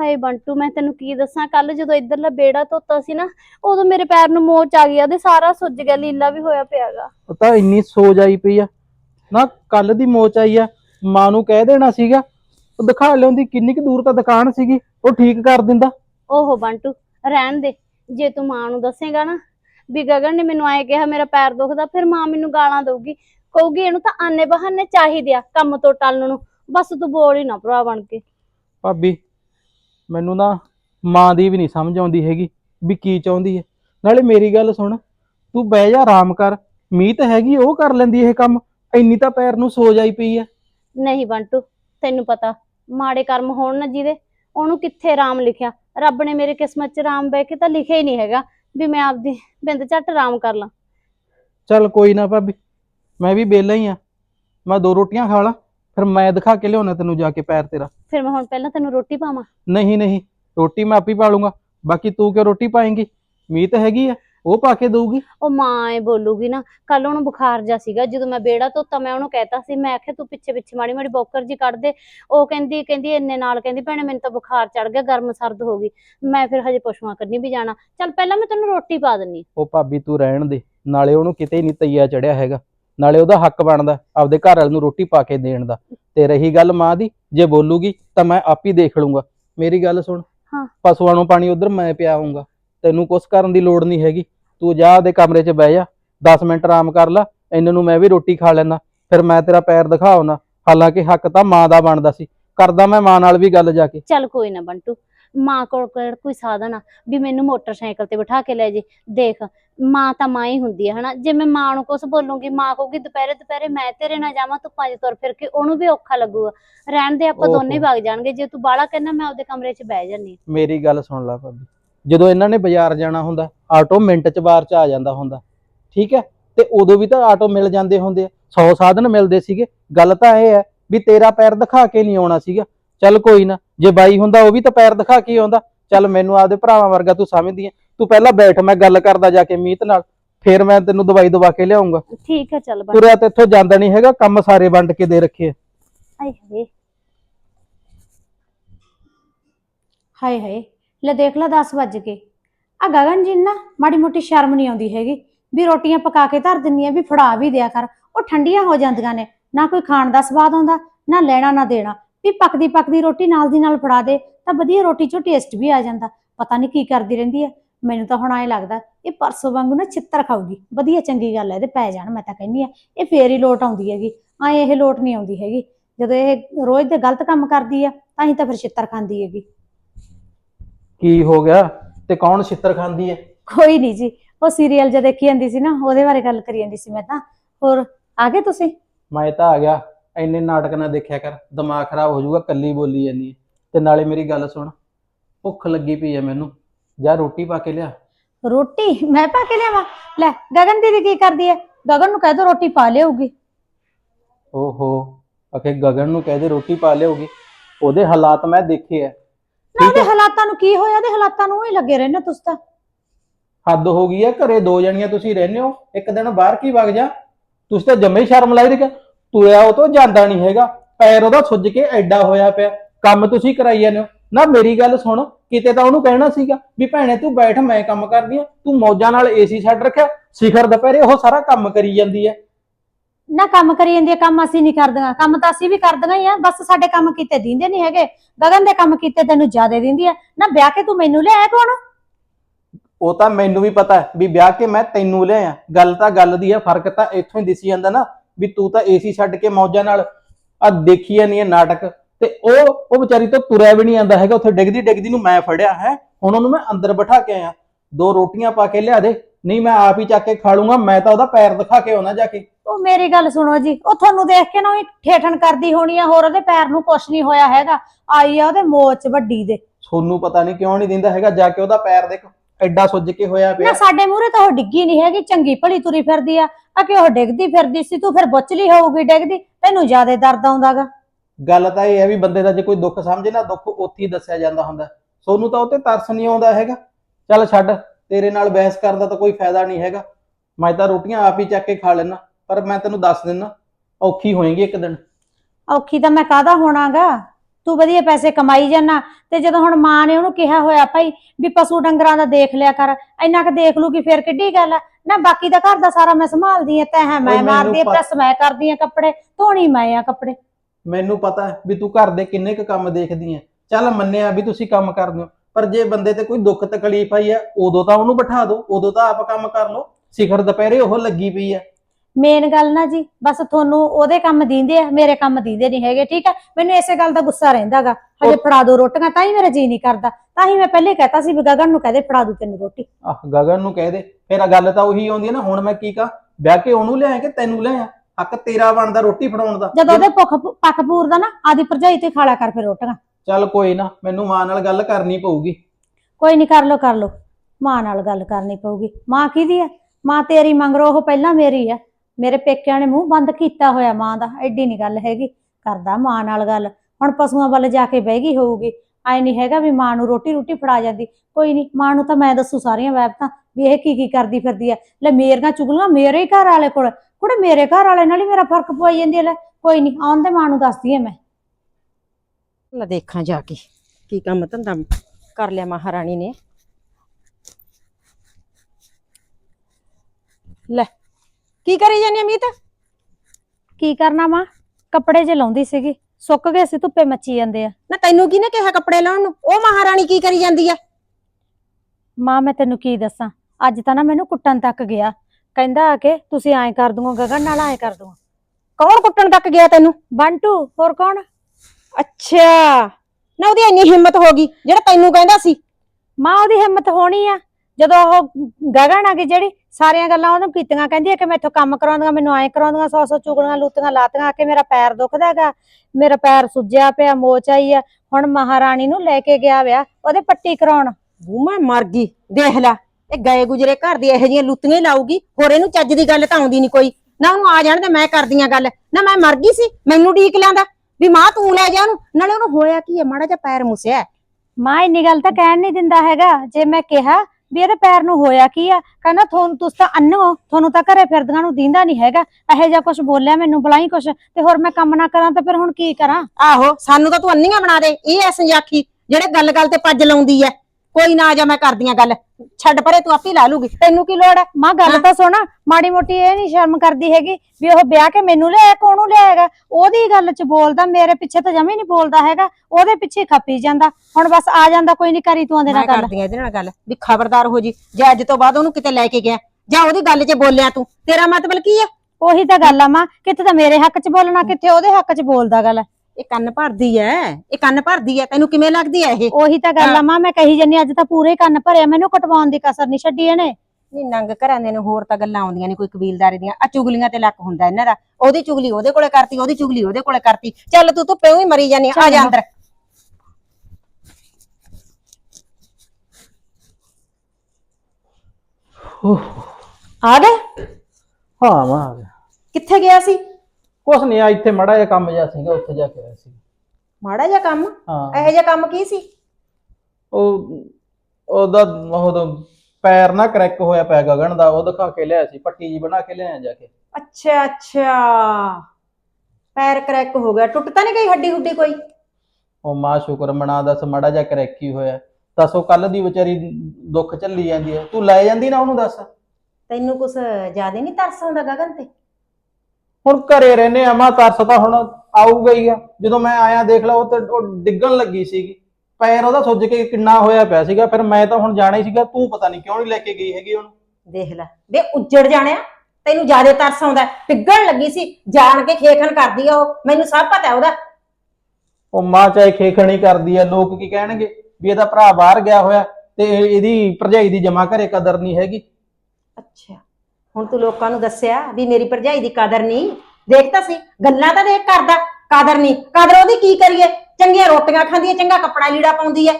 ਹਾਏ ਬੰਟੂ ਮੈਂ ਤੈਨੂੰ ਕੀ ਦੱਸਾਂ? ਕੱਲ ਜਦੋਂ ਇੱਧਰਲਾ ਬੇੜਾ ਧੋਤਾ ਸੀ ਨਾ ਉਦੋਂ ਮੇਰੇ ਪੈਰ ਨੂੰ ਮੋਚ ਆ ਗਿਆ ਤੇ ਸਾਰਾ ਸੁੱਜ ਗਿਆ ਲੀਲਾ ਵੀ ਹੋਇਆ ਪਿਆਗਾ ਪਤਾ ਇੰਨੀ ਸੋਜ ਆਈ ਪਈ ਆ। ਨਾ ਕੱਲ ਦੀ ਮੋਚ ਆਈ ਆ ਮਾਂ ਨੂੰ ਕਹਿ ਦੇਣਾ ਸੀਗਾ ਉਹ ਦਿਖਾ ਲਿਆਉਂਦੀ ਕਿੰਨੀ ਕੁ ਦੂਰ ਤਾਂ ਦੁਕਾਨ ਸੀਗੀ ਉਹ ਠੀਕ ਕਰ ਦਿੰਦਾ। ਓਹੋ ਬੰਟੂ ਰਹਿਣ ਦੇ ਜੇ ਤੂੰ ਮਾਂ ਨੂੰ ਦੱਸੇਗਾ ਨਾ ਵੀ ਗਗਨ ਨੇ ਮੈਨੂੰ ਆਏ ਕਿਹਾ ਮੇਰਾ ਪੈਰ ਦੁਖਦਾ ਫਿਰ ਮਾਂ ਮੈਨੂੰ ਗਾਲਾਂ ਦਊਗੀ। ਕਹੂਗੀ ਇਹਨੂੰ ਤਾਂ ਆਨੇ ਬਹਾਨੇ ਚਾਹੀਦੇ ਆ ਕੰਮ ਤੋਂ ਟਲਣ ਨੂੰ ਬਸ ਤੂੰ ਬੋਲ ਹੀ ਨਾ ਭਰਾ ਬਣ ਕੇ। ਭਾਬੀ ਮੈਨੂੰ ਨਾ ਮਾਂ ਦੀ ਵੀ ਨਹੀਂ ਸਮਝ ਆਉਂਦੀ ਹੈਗੀ ਵੀ ਕੀ ਚਾਹੁੰਦੀ ਹੈ। ਨਾਲੇ ਮੇਰੀ ਗੱਲ ਸੁਣ ਤੂੰ ਬਹਿ ਜਾ ਆਰਾਮ ਕਰ। ਮੀਤ ਹੈਗੀ ਉਹ ਕਰ ਲੈਂਦੀ ਇਹ ਕੰਮ। ਇੰਨੀ ਤਾਂ ਪੈਰ ਨੂੰ ਸੋਜ ਆਈ ਪਈ ਆ ਨਹੀਂ ਬੰਟੂ ਤੈਨੂੰ ਪਤਾ ਮਾੜੇ ਕਰਮ ਹੋਣ ਨਾ ਜਿਹਦੇ ਉਹਨੂੰ ਕਿੱਥੇ ਰਾਮ ਲਿਖਿਆ? ਰੱਬ ਨੇ ਮੇਰੇ ਕਿਸਮਤ 'ਚ ਰਾਮ ਬਹਿ ਕੇ ਤਾਂ ਲਿਖਿਆ ਹੀ ਨਹੀਂ ਹੈਗਾ ਵੀ ਮੈਂ ਆਪਦੀ ਬਿੰਦ ਝੱਟ ਰਾਮ ਕਰ ਲਾਂ। ਚੱਲ ਕੋਈ ਨਾ ਭਾਬੀ ਮੈਂ ਵੀ ਵਿਹਲਾ ਹੀ ਆ ਮੈਂ ਦੋ ਰੋਟੀਆਂ ਖਾ ਲਾਂ। ਫਿਰ ਮੈਂ ਦਿਖਾ ਕੇ ਲਿਆਉਣਾ ਤੈਨੂੰ ਜਾ ਕੇ ਪੈਰ ਤੇਰਾ। ਫਿਰ ਮੈਂ ਹੁਣ ਪਹਿਲਾਂ ਤੈਨੂੰ ਰੋਟੀ ਪਾਵਾਂ? ਨਹੀਂ ਨਹੀਂ ਰੋਟੀ ਮੈਂ ਆਪੀ ਪਾ ਲੂੰਗਾ। ਬਾਕੀ ਤੂੰ ਕਿਉਂ ਰੋਟੀ ਪਾਏਂਗੀ? ਮੀਤ ਹੈਗੀ ਆ ਉਹ ਪਾ ਕੇ ਦਊਗੀ। ਉਹ ਮਾਂ ਐ ਬੋਲੂਗੀ ਨਾ ਕੱਲ ਉਹਨੂੰ ਬੁਖਾਰ ਜਾ ਸੀਗਾ ਜਦੋਂ ਮੈਂ ਬੇੜਾ ਧੋਤਾ ਮੈਂ ਉਹਨੂੰ ਕਹਿਤਾ ਸੀ ਮੈਂ ਆਖਿਆ ਤੂੰ ਪਿੱਛੇ ਪਿੱਛੇ ਮਾੜੀ ਮਾੜੀ ਬੌਕਰ ਜੀ ਕੱਢ ਦੇ। ਉਹ ਕਹਿੰਦੀ ਕਹਿੰਦੀ ਇੰਨੇ ਨਾਲ ਕਹਿੰਦੀ ਭੈਣੇ ਮੈਨੂੰ ਤਾਂ ਬੁਖਾਰ ਚੜ ਗਿਆ ਗਰਮ ਸਰਦ ਹੋ ਗਈ। ਮੈਂ ਫਿਰ ਹਜੇ ਪਸ਼ੂਆਂ ਕਰਨੀ ਵੀ ਜਾਣਾ। ਚੱਲ ਪਹਿਲਾਂ ਮੈਂ ਤੈਨੂੰ ਰੋਟੀ ਪਾ ਦਿੰਨੀ ਉਹ ਭਾਬੀ ਤੂੰ ਰਹਿਣ ਦੇ। ਨਾਲੇ ਉਹਨੂੰ ਕਿਤੇ ਨਹੀਂ ਤਈਆ ਚੜਿਆ ਹੈਗਾ। ਨਾਲੇ ਉਹਦਾ ਹੱਕ ਬਣਦਾ ਆਪਦੇ ਘਰ ਵਾਲੇ ਨੂੰ ਰੋਟੀ ਪਾ ਕੇ ਦੇਣ ਦਾ। ਤੇ ਰਹੀ ਗੱਲ ਮਾਂ ਦੀ ਜੇ ਬੋਲੂਗੀ ਤਾਂ ਮੈਂ ਆਪ ਹੀ ਦੇਖ ਲੂੰਗਾ ਮੇਰੀ ਗੱਲ ਸੁਣ। ਹਾਂ। ਪਸ਼ੂਆਂ ਨੂੰ ਪਾਣੀ ਉਧਰ ਮੈਂ ਪਿਆਉਂਗਾ ਤੈਨੂੰ ਕੁਛ ਕਰਨ ਦੀ ਲੋੜ ਨਹੀਂ ਹੈਗੀ। ਤੂੰ ਜਾ ਉਹਦੇ ਕਮਰੇ 'ਚ ਬਹਿ ਜਾ। 10 ਮਿੰਟ ਆਰਾਮ ਕਰ ਲੈ। ਇਹਨਾਂ ਨੂੰ ਮੈਂ ਵੀ ਰੋਟੀ ਖਾ ਲੈਣਾ ਫਿਰ ਮੈਂ ਤੇਰਾ ਪੈਰ ਦਿਖਾਉਣਾ। ਹਾਲਾਂਕਿ ਹੱਕ ਤਾਂ ਮਾਂ ਦਾ ਬਣਦਾ ਸੀ। ਕਰਦਾ ਮੈਂ ਮਾਂ ਨਾਲ ਵੀ ਗੱਲ ਜਾ ਕੇ। ਚੱਲ ਕੋਈ ਨਾ ਬੰਟੂ। ਮਾਂ ਕੋਲ ਕਿਹੜਾ ਕੋਈ ਸਾਧਨ ਆ ਵੀ ਮੈਨੂੰ ਮੋਟਰਸਾਈਕਲ ਤੇ ਬਿਠਾ ਕੇ ਲੈ ਜੇ ਦੇਖ ਮਾਂ ਤਾਂ ਮਾਂ ਹੀ ਹੁੰਦੀ ਹੈ ਹਨਾ? ਜੇ ਮੈਂ ਮਾਂ ਨੂੰ ਕੁਝ ਬੋਲੂੰਗੀ ਮਾਂ ਕਹੂਗੀ ਦੁਪਹਿਰੇ ਦੁਪਹਿਰੇ ਮੈਂ ਤੇਰੇ ਨਾਲ ਜਾਵਾਂ ਤੂੰ ਪੰਜ ਤੁਰ ਫਿਰ ਕੇ। ਉਹਨੂੰ ਵੀ ਔਖਾ ਲੱਗੂਗਾ। ਰਹਿਣ ਦੇ ਆਪਾਂ ਦੋਨੇ। ਵਗ ਜਾਣਗੇ। ਜੇ ਤੂੰ ਬਾਹਲਾ ਕਹਿੰਦਾ ਮੈਂ ਆਪਦੇ ਕਮਰੇ 'ਚ ਬਹਿ ਜਾਨੀ ਮੇਰੀ ਗੱਲ ਸੁਣ ਲੈ ਭਾਬੀ। ਜਦੋਂ ਇਹਨਾਂ ਨੇ ਬਾਜ਼ਾਰ ਜਾਣਾ ਹੁੰਦਾ ਆਟੋ ਮਿੰਟ 'ਚ ਬਾਹਰ 'ਚ ਆ ਜਾਂਦਾ ਹੁੰਦਾ ਠੀਕ ਹੈ? ਤੇ ਉਦੋਂ ਵੀ ਤਾਂ ਆਟੋ ਮਿਲ ਜਾਂਦੇ ਹੁੰਦੇ ਆ। 100 ਸਾਧਨ ਮਿਲਦੇ ਸੀਗੇ। ਗੱਲ ਤਾਂ ਇਹ ਹੈ ਵੀ ਤੇਰਾ ਪੈਰ ਦਿਖਾ ਕੇ ਨਹੀਂ ਆਉਣਾ ਸੀਗਾ। ਚੱਲ ਕੋਈ ਨਾ ਜੇ ਬਾਈ ਹੁੰਦਾ ਉਹ ਵੀ ਤਾਂ ਪੈਰ ਦਿਖਾ ਕੇ ਆਉਂਦਾ। ਚੱਲ ਮੈਨੂੰ ਆਪਦੇ ਭਰਾਵਾਂ ਵਰਗਾ ਤੂੰ ਸਮਝਦੀ ਐ। ਤੂੰ ਪਹਿਲਾਂ ਬੈਠ ਮੈਂ ਗੱਲ ਕਰਦਾ ਜਾ ਕੇ ਮੀਤ ਨਾਲ। ਫੇਰ ਮੈਂ ਤੈਨੂੰ ਦਵਾਈ ਦਵਾ ਕੇ ਲਿਆਉਂਗਾ। ਠੀਕ ਹੈ ਚੱਲ ਬੰਟੂ ਤੁਰਿਆ ਤੇ ਇੱਥੋਂ ਜਾਂਦਾ ਨਹੀਂ ਹੈਗਾ ਕੰਮ ਸਾਰੇ ਵੰਡ ਕੇ ਦੇ ਰੱਖੇ ਆ। ਆਏ ਹਾਏ। ਹਾਏ ਹਾਏ ਲੈ ਦੇਖ ਲੈ 10 ਵੱਜ ਗਏ। ਆ ਗਗਨ ਜੀ ਨੂੰ ਨਾ ਮਾੜੀ ਮੋਟੀ ਸ਼ਰਮ ਨਹੀਂ ਆਉਂਦੀ ਹੈਗੀ ਵੀ ਰੋਟੀਆਂ ਪਕਾ ਕੇ ਧਰ ਦਿੰਨੀ ਆ ਵੀ ਫੜਾ ਵੀ ਦਿਆ ਕਰ। ਉਹ ਠੰਡੀਆਂ ਹੋ ਜਾਂਦੀਆਂ ਨੇ ਨਾ ਕੋਈ ਖਾਣ ਦਾ ਸਵਾਦ ਆਉਂਦਾ ਨਾ ਲੈਣਾ ਨਾ ਦੇਣਾ। ਵੀ ਪੱਕਦੀ ਪੱਕਦੀ ਰੋਟੀ ਨਾਲ ਦੀ ਨਾਲ ਫੜਾ ਦੇ ਤਾਂ ਵਧੀਆ ਰੋਟੀ 'ਚੋਂ ਟੇਸਟ ਵੀ ਆ ਜਾਂਦਾ। ਪਤਾ ਨਹੀਂ ਕੀ ਕਰਦੀ ਰਹਿੰਦੀ ਹੈ ਮੈਨੂੰ ਤਾਂ ਹੁਣ ਐਂ ਲੱਗਦਾ ਇਹ ਪਰਸੋਂ ਵਾਂਗੂ ਨਾ ਚਿੱਤਰ ਖਾਊਗੀ। ਵਧੀਆ ਚੰਗੀ ਗੱਲ ਹੈ ਇਹਦੇ ਪੈ ਜਾਣ ਮੈਂ ਤਾਂ ਕਹਿੰਦੀ ਆ। ਇਹ ਫੇਰ ਹੀ ਲੋਟ ਆਉਂਦੀ ਹੈਗੀ। ਐਂ ਇਹ ਲੋਟ ਨਹੀਂ ਆਉਂਦੀ ਹੈਗੀ। ਜਦੋਂ ਇਹ ਰੋਜ਼ ਦੇ ਗਲਤ ਕੰਮ ਕਰਦੀ ਆ ਤਾਂ ਹੀ ਤਾਂ ਫਿਰ ਚਿੱਤਰ ਖਾਂਦੀ ਹੈਗੀ। ਕੀ ਹੋ ਗਿਆ? ਤੇ ਕੌਣ ਛਿੱਤਰ ਖਾਂਦੀ ਐ ਕੋਈ ਨਹੀਂ ਜੀ। ਉਹ ਸੀਰੀਅਲ ਜੇ ਦੇਖੀ ਜਾਂਦੀ ਸੀ ਨਾ ਉਹਦੇ ਬਾਰੇ ਗੱਲ ਕਰੀ ਜਾਂਦੀ ਸੀ ਮੈਂ ਤਾਂ। ਹੋਰ ਆ ਗਏ ਤੁਸੀਂ? ਮੈਂ ਤਾਂ ਆ ਗਿਆ। ਇੰਨੇ ਨਾਟਕ ਨਾ ਦੇਖਿਆ ਕਰ ਦਿਮਾਗ ਖਰਾਬ ਹੋ ਜਾਊਗਾ ਕੱਲੀ ਬੋਲੀ ਹੈ। ਤੇ ਨਾਲੇ ਮੇਰੀ ਗੱਲ ਸੁਣ ਭੁੱਖ ਲੱਗੀ ਪਈ ਐ ਮੈਨੂੰ। ਜਾ ਰੋਟੀ ਪਾ ਕੇ ਲਿਆ। ਰੋਟੀ? ਮੈਂ ਪਾ ਕੇ ਲਿਆਵਾਂ? ਲੈ ਗਗਨ ਦੀਦੀ ਕੀ ਕਰਦੀ ਹੈ? ਗਗਨ ਨੂੰ ਕਹਿ ਦੋ ਰੋਟੀ ਪਾ ਲਿਆਊਗੀ। ਓਹੋ ਅਖੇ ਗਗਨ ਨੂੰ ਕਹਦੇ ਰੋਟੀ ਪਾ ਲਿਆਉਗੀ ਉਹਦੇ ਹਾਲਾਤ ਮੈਂ ਦੇਖੇ ਐ ਨਾ ਉਹਦੇ ਹਾਲਾਤਾਂ ਨੂੰ ਕੀ ਹੋਇਆ? ਉਹਦੇ ਹਾਲਾਤਾਂ ਨੂੰ ਹੀ ਲੱਗੇ ਰਹਿੰਦੇ ਤੁਸੀਂ ਤਾਂ। ਹੱਦ ਹੋ ਗਈ ਐ ਘਰੇ ਦੋ ਜਣੀਆਂ ਤੁਸੀਂ ਰਹਿੰਦੇ ਹੋ ਇੱਕ ਦਿਨ ਬਾਹਰ ਕੀ ਵਗ ਜਾ? ਤੁਸੀਂ ਤਾਂ ਜੰਮੇ ਹੀ ਸ਼ਰਮ ਲਾਈ ਦੇ ਤੁਰਿਆ ਉਹ ਤੋਂ ਜਾਂਦਾ ਨਹੀਂ ਹੈਗਾ। ਪੈਰ ਉਹਦਾ ਸੁੱਜ ਕੇ ਐਡਾ ਹੋਇਆ ਪਿਆ। ਕੰਮ ਤੁਸੀਂ ਕਰਾਈ ਜਾਂਦੇ ਹੋ। ਨਾ ਮੇਰੀ ਗੱਲ ਸੁਣ ਕਿਤੇ ਤਾਂ ਉਹਨੂੰ ਕਹਿਣਾ ਸੀਗਾ ਵੀ ਭੈਣੇ ਤੂੰ ਬੈਠ ਮੈਂ ਕੰਮ ਕਰਦੀ ਆ ਤੂੰ ਮੌਜਾਂ ਨਾਲ ਏਸੀ ਛੱਡ ਰੱਖਿਆ। ਸਿਖਰ ਦੁਪਹਿਰੇ ਉਹ ਸਾਰਾ ਕੰਮ ਕਰੀ ਜਾਂਦੀ ਐ ਨਾ ਕੰਮ ਕਰੀ ਜਾਂਦੀ ਹੈ ਕੰਮ ਅਸੀਂ ਨਹੀਂ ਕਰਦੀਆਂ। ਕੰਮ ਤਾਂ ਅਸੀਂ ਵੀ ਕਰਦੀਆਂ ਹੀ ਆ ਬਸ ਸਾਡੇ ਕੰਮ ਕੀਤੇ ਦਿੰਦੇ ਨਹੀਂ ਹੈਗੇ। ਗਗਨ ਦੇ ਕੰਮ ਕੀਤੇ ਤੈਨੂੰ ਜ਼ਿਆਦਾ ਦਿੰਦੀ ਆ ਨਾ ਵਿਆਹ ਕੇ ਤੂੰ ਮੈਨੂੰ ਲਿਆਇਆ ਕੌਣ? ਉਹ ਤਾਂ ਮੈਨੂੰ ਵੀ ਪਤਾ ਹੈ ਵੀ ਵਿਆਹ ਕੇ ਮੈਂ ਤੈਨੂੰ ਲਿਆਇਆ ਗੱਲ ਤਾਂ ਗੱਲ ਦੀ ਹੈ ਫ਼ਰਕ ਤਾਂ ਇੱਥੋਂ ਹੀ ਦਿਸੀ ਜਾਂਦਾ ਨਾ। ਵੀ ਤੂੰ ਤਾਂ ਏਸੀ ਛੱਡ ਕੇ ਮੌਜਾਂ ਨਾਲ ਆ ਦੇਖੀ ਜਾਨੀ ਹੈ ਨਾਟਕ। ਤੇ ਉਹ ਉਹ ਵਿਚਾਰੀ ਤੋਂ ਤੁਰਿਆ ਵੀ ਨਹੀਂ ਆਂਦਾ ਹੈਗਾ ਉੱਥੇ ਡਿੱਗਦੀ ਡਿੱਗਦੀ ਨੂੰ ਮੈਂ ਫੜਿਆ ਹੈ ਹੁਣ ਉਹਨੂੰ ਮੈਂ ਅੰਦਰ ਬਿਠਾ ਕੇ ਆਇਆ। ਦੋ ਰੋਟੀਆਂ ਪਾ ਕੇ ਲਿਆ ਦੇ। ਨਹੀਂ ਮੈਂ ਆਪ ਹੀ ਚੱਕ ਕੇ ਖਾ ਲੂੰਗਾ ਮੈਂ ਤਾਂ ਉਹਦਾ ਪੈਰ ਦਿਖਾ ਕੇ ਆਉਣਾ ਜਾ ਕੇ। ਉਹ ਮੇਰੀ ਗੱਲ ਸੁਣੋ ਜੀ ਉਹ ਤੁਹਾਨੂੰ ਦੇਖ ਕੇ ਨਾ ਉਹ ਠੇਠਣ ਕਰਦੀ ਹੋਣੀ ਆ ਹੋਰ ਉਹਦੇ ਪੈਰ ਨੂੰ ਕੁਛ ਨਹੀਂ ਹੋਇਆ ਹੈਗਾ। ਆਈ ਆ ਉਹਦੇ ਮੋਚ ਵੱਡੀ ਦੇ। ਸੋਨੂੰ ਪਤਾ ਨਹੀਂ ਕਿਉਂ ਨਹੀਂ ਦਿੰਦਾ ਹੈਗਾ ਜਾ ਕੇ ਉਹਦਾ ਪੈਰ ਦੇਖ। ਐਡਾ ਸੁੱਜ ਕੇ ਹੋਇਆ ਨਾ ਪਿਆ ਸਾਡੇ ਮੂਹਰੇ ਤਾਂ ਉਹ ਡਿੱਗੀ ਨਹੀਂ ਹੈਗੀ ਚੰਗੀ ਭਲੀ ਤੁਰੀ ਫਿਰਦੀ ਆ। ਆ ਕਿ ਉਹ ਡਿੱਗਦੀ ਫਿਰਦੀ ਸੀ? ਤੂੰ ਫਿਰ ਬੁੱਚਲੀ ਹੋਊਗੀ ਡਿੱਗਦੀ ਤੈਨੂੰ ਜ਼ਿਆਦਾ ਦਰਦ ਆਉਂਦਾਗਾ। ਗੱਲ ਤਾਂ ਇਹ ਹੈ ਵੀ ਬੰਦੇ ਦਾ ਜੇ ਕੋਈ ਦੁੱਖ ਸਮਝੇ ਨਾ ਦੁੱਖ ਉੱਥੇ ਹੀ ਦੱਸਿਆ ਜਾਂਦਾ ਹੁੰਦਾ। ਸੋਨੂੰ ਤਾਂ ਉਹ ਤੇ ਤਰਸ ਨਹੀਂ ਆਉਂਦਾ ਹੈਗਾ। ਚੱਲ ਛੱਡ ਤੇਰੇ ਨਾਲ ਬਹਿਸ ਕਰਨ ਦਾ ਤਾਂ ਕੋਈ ਫਾਇਦਾ ਨਹੀਂ ਹੈਗਾ। ਮੈਂ ਤਾਂ ਰੋਟੀਆਂ ਆਪ ਹੀ ਚੱਕ ਕੇ ਖਾ ਲੈਣਾ ਪਰ ਮੈਂ ਤੈਨੂੰ ਦੱਸ ਦਿੰਦਾ ਔਖੀ ਹੋਏਗੀ ਇੱਕ ਦਿਨ। ਔਖੀ ਤਾਂ ਮੈਂ ਕਾਹਦਾ ਹੋਣਾਗਾ? ਤੂੰ ਵਧੀਆ ਪੈਸੇ ਕਮਾਈ ਜਾਣਾ ਤੇ ਜਦੋਂ ਹੁਣ ਮਾਂ ਨੇ ਉਹਨੂੰ ਕਿਹਾ ਹੋਇਆ ਭਾਈ ਵੀ ਪਸ਼ੂ ਡੰਗਰਾਂ ਦਾ ਦੇਖ ਲਿਆ ਕਰ ਇੰਨਾ ਕੁ ਦੇਖ ਲੂਗੀ ਫਿਰ ਕਿੱਡੀ ਗੱਲ ਆ? ਨਾ ਬਾਕੀ ਦਾ ਘਰ ਦਾ ਸਾਰਾ ਮੈਂ ਸੰਭਾਲਦੀ ਆ ਤੈਂ ਮੈਂ ਮੈਨੂੰ ਮਾਰਦੀ ਆ ਪਤਾ- ਪ੍ਰੈਸ ਮੈਂ ਕਰਦੀ ਆ ਕੱਪੜੇ ਧੋਣੀ ਮੈਂ ਆ ਕੱਪੜੇ। ਮੈਨੂੰ ਪਤਾ ਹੈ ਵੀ ਤੂੰ ਘਰ ਦੇ ਕਿੰਨੇ ਕੁ ਕੰਮ ਦੇਖਦੀ ਐ ਚੱਲ ਮੰਨਿਆ ਵੀ ਤੁਸੀਂ ਕੰਮ ਕਰਦੇ ਹੋ ਪਰ ਜੇ ਬੰਦੇ ਤੇ ਕੋਈ ਦੁੱਖ ਤਕਲੀਫ ਆਈ ਆ ਉਦੋਂ ਤਾਂ ਉਹਨੂੰ ਬਿਠਾ ਦਿਓ ਉਦੋਂ ਤਾਂ ਆਪ ਕੰਮ ਕਰ ਲਓ। ਸਿਖਰ ਦੁਪਹਿਰੇ ਉਹ ਲੱਗੀ ਪਈ ਆ। ਮੇਨ ਗੱਲ ਨਾ ਜੀ ਬਸ ਤੁਹਾਨੂੰ ਉਹਦੇ ਕੰਮ ਦਿੰਦੇ ਆ ਮੇਰੇ ਕੰਮ ਦਿੰਦੇ ਨਹੀਂ ਹੈਗੇ ਠੀਕ ਆ? ਮੈਨੂੰ ਇਸੇ ਗੱਲ ਦਾ ਗੁੱਸਾ ਰਹਿੰਦਾਗਾ। ਹਜੇ ਫੜਾ ਦੋ ਰੋਟੀਆਂ ਤਾਂ ਹੀ ਮੇਰਾ ਜੀ ਨਹੀਂ ਕਰਦਾ। ਤਾਂ ਹੀ ਮੈਂ ਪਹਿਲੇ ਕਹਤਾ ਸੀ ਵੀ ਗਗਨ ਨੂੰ ਕਹਦੇ ਫੜਾ ਦੂ ਤੈਨੂੰ ਰੋਟੀ। ਆਹ ਗਗਨ ਨੂੰ ਕਹਿ ਦੇ। ਫਿਰ ਗੱਲ ਤਾਂ ਉਹੀ ਆਉਂਦੀ ਹੈ ਨਾ ਹੁਣ ਮੈਂ ਕੀ ਕਹਾਂ? ਵਿਆਹ ਕੇ ਉਹਨੂੰ ਲਿਆਇਆ ਕਿ ਤੈਨੂੰ ਲਿਆਇਆ? ਹੱਕ ਤੇਰਾ ਬਣਦਾ ਰੋਟੀ ਫੜਾਉਣ ਦਾ। ਜਦੋਂ ਉਹਦੇ ਭੁੱਖ ਪੱਕ ਪੂਰਦਾ ਨਾ ਆਦੀ ਭਰਜਾਈ ਤੇ ਖਾਲਾ ਕਰ ਫਿਰ ਰੋਟੀਆਂ। ਚੱਲ ਕੋਈ ਨਾ ਮੈਨੂੰ ਮਾਂ ਨਾਲ ਗੱਲ ਕਰਨੀ ਪਊਗੀ। ਕੋਈ ਨਹੀਂ ਕਰ ਲੋ ਕਰ ਲੋ ਮਾਂ ਨਾਲ ਗੱਲ ਕਰਨੀ ਪਊਗੀ। ਮਾਂ ਕਿਹਦੀ ਆ? ਮਾਂ ਤੇਰੀ ਮੰਗਰੋ ਉਹ ਪਹਿਲਾਂ ਮੇਰੀ ਆ। ਮੇਰੇ ਪੇਕਿਆਂ ਨੇ ਮੂੰਹ ਬੰਦ ਕੀਤਾ ਹੋਇਆ ਮਾਂ ਦਾ, ਐਡੀ ਨਹੀਂ ਗੱਲ ਹੈਗੀ, ਕਰਦਾ ਮਾਂ ਨਾਲ ਗੱਲ। ਹੁਣ ਪਸ਼ੂਆਂ ਵੱਲ ਜਾ ਕੇ ਬਹਿ ਗਈ ਹੋਊਗੀ। ਐ ਨਹੀਂ ਹੈਗਾ ਵੀ ਮਾਂ ਨੂੰ ਰੋਟੀ ਰੋਟੀ ਫੜਾ ਜਾਂਦੀ। ਕੋਈ ਨਹੀਂ ਮਾਂ ਨੂੰ ਤਾਂ ਮੈਂ ਦੱਸੂ ਸਾਰੀਆਂ ਵੈਬਤਾਂ ਵੀ ਇਹ ਕੀ ਕੀ ਕਰਦੀ ਫਿਰਦੀ ਐ ਲੈ ਮੇਰੀਆਂ ਚੁਗਲੀਆਂ ਮੇਰੇ ਹੀ ਘਰ ਵਾਲੇ ਕੋਲ। ਕੁੜੇ ਮੇਰੇ ਘਰ ਵਾਲੇ ਨਾਲ ਹੀ ਮੇਰਾ ਫ਼ਰਕ ਪਵਾਈ ਜਾਂਦੀ ਐ ਲੈ। ਕੋਈ ਨਹੀਂ ਆਉਣ ਦੇ ਮਾਂ ਨੂੰ ਦੱਸਦੀ ਐ ਮੈਂ। ਲੈ ਦੇਖਾਂ ਜਾ ਕੇ ਕੀ ਕੰਮ ਧੰਦਾ ਕਰ ਲਿਆ ਮਹਾਰਾਣੀ ਨੇ। ਲੈ ਕੀ ਕਰੀ ਜਾਨੀ ਅਮੀਤ ਕੀ ਕਰਨਾ ਮਾਂ ਕੱਪੜੇ ਜੇ ਲਾਉਂਦੀ ਸੀਗੀ ਸੁੱਕ ਗਏ ਸੀ ਧੁੱਪੇ ਮੱਚੀ ਜਾਂਦੇ ਆ। ਨਾ ਤੈਨੂੰ ਕਿਹਨੇ ਕਿਹਾ ਕੱਪੜੇ ਲਾਉਣ ਨੂੰ? ਉਹ ਮਹਾਰਾਣੀ ਕੀ ਕਰੀ ਜਾਂਦੀ ਆ? ਮਾਂ ਮੈਂ ਤੈਨੂੰ ਕੀ ਦੱਸਾਂ? ਅੱਜ ਤਾਂ ਨਾ ਮੈਨੂੰ ਕੁੱਟਣ ਤੱਕ ਗਿਆ। ਕਹਿੰਦਾ ਆ ਕੇ ਤੁਸੀਂ ਐਂ ਕਰ ਦੂੰਗਾ ਗਗਨ ਨਾਲ ਐਂ ਕਰ ਦੂੰਗਾ। ਕੌਣ ਕੁੱਟਣ ਤੱਕ ਗਿਆ ਤੈਨੂੰ? ਬੰਟੂ ਹੋਰ ਕੌਣ? ਅੱਛਾ। ਨਾ ਉਹਦੀ ਇੰਨੀ ਹਿੰਮਤ ਹੋ ਗਈ ਜਿਹੜਾ ਤੈਨੂੰ ਕਹਿੰਦਾ ਸੀ। ਮਾਂ ਉਹਦੀ ਹਿੰਮਤ ਹੋਣੀ ਆ। ਜਦੋਂ ਉਹ ਗਗਨ ਆ ਗਈ ਜਿਹੜੀ ਸਾਰੀਆਂ ਗੱਲਾਂ ਉਹਨੂੰ ਕੀਤੀਆਂ ਕਹਿੰਦੀ ਆ ਕਿ ਮੈਥੋਂ ਕੰਮ ਕਰਾਉਂਦੀਆਂ ਮੈਨੂੰ ਐਂ ਕਰਾਉਂਦੀਆਂ ਸੌ ਸੌ ਚੁਗਲੀਆਂ ਲੂਤੀਆਂ ਲਾਤੀਆਂ ਆ ਕੇ ਮੇਰਾ ਪੈਰ ਦੁਖਦਾ ਹੈਗਾ ਮੇਰਾ ਪੈਰ ਸੁੱਜਿਆ ਪਿਆ ਮੋਚ ਆਈ ਆ ਹੁਣ ਮਹਾਰਾਣੀ ਨੂੰ ਲੈ ਕੇ ਗਿਆ ਵਿਆ ਉਹਦੇ ਪੱਟੀ ਕਰਾਉਣ ਬੂ ਮੈਂ ਮਰ ਗਈ ਦੇਖ ਲੈ ਇਹ ਗਏ ਗੁਜਰੇ ਘਰ ਦੀ ਇਹੋ ਜਿਹੀਆਂ ਲੁੱਤੀਆਂ ਹੀ ਲਾਊਗੀ ਹੋਰ ਇਹਨੂੰ ਚੱਜ ਦੀ ਗੱਲ ਤਾਂ ਆਉਂਦੀ ਨਹੀਂ ਕੋਈ ਨਾ ਉਹਨੂੰ ਆ ਜਾਣ ਤੇ ਮੈਂ ਕਰਦੀਆਂ ਗੱਲ ਨਾ ਮੈਂ ਮਰ ਗਈ ਸੀ ਮੈਨੂੰ ਢੀਕ ਲਿਆਂਦਾ ਵੀ ਮਾਂ ਤੂੰ ਲੈ ਜਾ ਉਹਨੂੰ ਨਾਲੇ ਉਹਨੂੰ ਹੋਇਆ ਕੀ ਹੈ ਮਾੜਾ ਜਿਹਾ ਪੈਰ ਮੁਸਿਆ। ਮਾਂ ਇੰਨੀ ਗੱਲ ਤਾਂ ਕਹਿਣ ਨਹੀਂ ਦਿੰਦਾ ਹੈਗਾ ਜੇ ਮੈਂ ਕਿਹਾ ਵੀ ਇਹਦੇ ਪੈਰ ਨੂੰ ਹੋਇਆ ਕੀ ਆ? ਕਹਿੰਦਾ ਤੁਹਾਨੂੰ ਤੁਸੀਂ ਤਾਂ ਅੰਨ ਹੋ, ਤੁਹਾਨੂੰ ਤਾਂ ਘਰੇ ਫਿਰਦੀਆਂ ਨੂੰ ਦੀਂਦਾ ਨਹੀਂ ਹੈਗਾ। ਇਹੋ ਜਿਹਾ ਕੁਝ ਬੋਲਿਆ ਮੈਨੂੰ, ਬੁਲਾਈ ਕੁਝ ਤੇ ਹੋਰ ਮੈਂ ਕੰਮ ਨਾ ਕਰਾਂ ਤਾਂ ਫਿਰ ਹੁਣ ਕੀ ਕਰਾਂ? ਆਹੋ, ਸਾਨੂੰ ਤਾਂ ਤੂੰ ਅੰਨੀਆਂ ਬਣਾ ਦੇ, ਇਹ ਐ ਸੰਜਾਖੀ ਜਿਹੜੇ ਗੱਲ ਗੱਲ ਤੇ ਪੱਜ ਲਾਉਂਦੀ ਐ। ਕੋਈ ਨਾ ਆ ਜਾ ਮੈਂ ਕਰਦੀਆਂ ਗੱਲ। ਛੱਡ ਪਰੇ ਤੂੰ ਆਪੇ ਲਾ ਲੂਗੀ। ਤੈਨੂੰ ਕੀ ਲੋੜ ਐ ਮਾਂ ਗੱਲ ਤਾਂ ਸੁਣ ਮਾੜੀ ਮੋਟੀ ਇਹ ਨਹੀਂ ਸ਼ਰਮ ਕਰਦੀ ਹੈਗੀ ਵੀ ਉਹ ਵਿਆਹ ਕੇ ਮੈਨੂੰ ਲਿਆਇਆ ਕੋਣੂ ਲਿਆਏਗਾ? ਉਹਦੀ ਗੱਲ 'ਚ ਬੋਲਦਾ ਮੇਰੇ ਪਿੱਛੇ ਤਾਂ ਜਮੇ ਨਹੀਂ ਬੋਲਦਾ ਹੈਗਾ। ਉਹਦੇ ਪਿੱਛੇ ਖੱਪੀ ਜਾਂਦਾ। ਹੁਣ ਬਸ ਆ ਜਾਂਦਾ ਕੋਈ ਨਹੀਂ ਕਰੀ ਤੂੰ ਉਹਦੇ ਮੈਂ ਨਾਲ ਗੱਲ ਕਰਦੀਆਂ ਇਹਦੇ ਨਾਲ ਗੱਲ ਵੀ ਖਬਰਦਾਰ ਹੋ ਜੀ। ਜੇ ਅੱਜ ਤੋਂ ਬਾਅਦ ਉਹਨੂੰ ਕਿਤੇ ਲੈ ਕੇ ਗਿਆ ਜਾਂ ਉਹਦੀ ਗੱਲ 'ਚ ਬੋਲਿਆ ਤੂੰ ਤੇਰਾ ਮਤਲਬ ਕੀ ਐ ਉਹੀ ਤਾਂ ਗੱਲ ਆ ਮਾਂ ਕਿਤੇ ਤਾਂ ਮੇਰੇ ਹੱਕ 'ਚ ਬੋਲਣਾ ਕਿਤੇ ਉਹਦੇ ਹੱਕ 'ਚ ਬੋਲਦਾ ਗੱਲ। ਇਹ ਕੰਨ ਭਰਦੀ ਐ ਇਹ ਕੰਨ ਭਰਦੀ ਐ ਤੈਨੂੰ ਕਿਵੇਂ ਲੱਗਦੀ ਐ ਇਹ? ਉਹੀ ਤਾਂ ਗੱਲ ਆ ਮਾਂ ਮੈਂ ਕਹੀ ਜੰਨੀ ਅੱਜ ਤਾਂ ਪੂਰੇ ਕੰਨ ਭਰਿਆ ਮੈਨੂੰ ਕਟਵਾਉਣ ਦੀ ਕਸਰ ਨਹੀਂ ਛੱਡੀ ਇਹਨੇ। ਨਹੀਂ ਨੰਗ ਘਰਾਂ ਦੇ ਨੇ ਹੋਰ ਤਾਂ ਗੱਲਾਂ ਆਉਂਦੀਆਂ ਨੇ ਕੋਈ ਕਬੀਲਦਾਰੀ ਦੀਆਂ। ਆ ਚੁਗਲੀਆਂ ਤੇ ਲੱਕ ਹੁੰਦਾ ਇਹਨਾਂ ਦਾ। ਉਹਦੀ ਚੁਗਲੀ ਉਹਦੇ ਕੋਲੇ ਕਰਤੀ ਉਹਦੀ ਚੁਗਲੀ ਉਹਦੇ ਕੋਲੇ ਕਰਤੀ। ਚੱਲ ਤੂੰ ਧੁੱਪੇ ਹੀ ਮਰੀ ਜਾਨੀ ਆਂ, ਆ ਜਾ ਅੰਦਰ। ਆ ਗਏ ਹਾਂ ਮਾਂ ਆ ਗਿਆ। ਕਿੱਥੇ ਗਿਆ ਸੀ? ਕੁਛ ਨਹੀਂ ਆ ਇੱਥੇ ਮੜਾ ਜਿਹਾ ਕੰਮ ਜਿਹਾ ਸੀਗਾ ਉੱਥੇ ਜਾ ਕੇ ਆਇਆ ਸੀ। ਮਾੜਾ ਜਿਹਾ ਕੰਮ? ਹਾਂ। ਇਹੋ ਜਿਹਾ ਕੰਮ ਕੀ ਸੀ? ਉਹ ਉਹਦਾ ਉਹਦਾ ਪੈਰ ਨਾ ਕਰੈਕ ਹੋਇਆ ਪਿਆ ਗਗਨ ਦਾ ਉਹ ਦਿਖਾ ਕੇ ਲਿਆ ਸੀ ਪੱਟੀ ਜੀ ਬਣਾ ਕੇ ਲਿਆਇਆ ਜਾ ਕੇ। ਅੱਛਾ ਅੱਛਾ। ਪੈਰ ਕਰੈਕ ਹੋ ਗਿਆ। ਟੁੱਟ ਤਾਂ ਨਹੀਂ ਗਈ ਹੱਡੀ ਹੁੱਡੀ ਕੋਈ? ਉਹ ਮਾਂ ਸ਼ੁਕਰ ਮਨਾ ਦੱਸ ਮੜਾ ਜਿਹਾ ਕਰੈਕ ਹੀ ਹੋਇਆ। ਦੱਸ ਉਹ ਕੱਲ ਦੀ ਵਿਚਾਰੀ ਦੁੱਖ ਝੱਲੀ ਜਾਂਦੀ ਹੈ। ਤੂੰ ਲੈ ਜਾਂਦੀ ਨਾ ਉਹਨੂੰ ਦੱਸ। ਤੈਨੂੰ ਕੁਛ ਜ਼ਿਆਦਾ ਨਹੀਂ ਤਰਸ ਆਉਂਦਾ ਗਗਨ ਤੇ? ਹੁਣ ਘਰੇ ਰਹਿੰਦੇ ਆ ਮਾਂ ਤਰਸ ਤਾਂ ਹੁਣ ਆਊਗਾ ਹੀ ਆ। ਜਦੋਂ ਮੈਂ ਆਇਆ ਦੇਖ ਲਾ ਉਹ ਤੇ ਉਹ ਡਿੱਗਣ ਲੱਗੀ ਸੀਗੀ। ਪੈਰ ਉਹਦਾ ਸੁੱਜ ਕੇ ਕਿੰਨਾ ਹੋਇਆ ਪਿਆ ਸੀਗਾ ਫਿਰ ਮੈਂ ਤਾਂ ਹੁਣ ਜਾਣਾ ਹੀ ਸੀਗਾ ਤੂੰ ਪਤਾ ਨਹੀਂ ਕਿਉਂ ਨਹੀਂ ਲੈ ਕੇ ਗਈ ਹੈਗੀ ਉਹਨੂੰ। ਦੇਖ ਲੈ ਵੇ ਉੱਜੜ ਜਾਣਿਆ ਤੈਨੂੰ ਜ਼ਿਆਦਾ ਤਰਸ ਆਉਂਦਾ ਹੈ। ਡਿੱਗਣ ਲੱਗੀ ਸੀ ਜਾਣ ਕੇ ਖੇਖਣ ਕਰਦੀ ਆ ਉਹ ਮੈਨੂੰ ਸਭ ਪਤਾ ਹੈ ਉਹਦਾ। ਉਹ ਮਾਂ ਚਾਹੇ ਖੇਖਣੀ ਕਰਦੀ ਆ ਲੋਕ ਕੀ ਕਹਿਣਗੇ ਵੀ ਇਹਦਾ ਭਰਾ ਬਾਹਰ ਗਿਆ ਹੋਇਆ ਤੇ ਇਹ- ਇਹਦੀ ਭਰਜਾਈ ਦੀ ਜਮਾ ਘਰੇ ਕਦਰ ਨਹੀਂ ਹੈਗੀ। ਅੱਛਾ। ਹੁਣ ਤੂੰ ਲੋਕਾਂ ਨੂੰ ਦੱਸਿਆ ਵੀ ਮੇਰੀ ਭਰਜਾਈ ਦੀ ਕਦਰ ਨਹੀਂ ਦੇਖ ਤਾਂ ਸੀ ਗੱਲਾਂ ਤਾਂ ਦੇਖ ਕਰਦਾ ਕਦਰ ਨਹੀਂ ਕਦਰ ਉਹਦੀ ਕੀ ਕਰੀਏ? ਚੰਗੀਆਂ ਰੋਟੀਆਂ ਖਾਂਦੀ ਹੈ ਚੰਗਾ ਕੱਪੜਾ ਲੀੜਾ ਪਾਉਂਦੀ ਹੈ।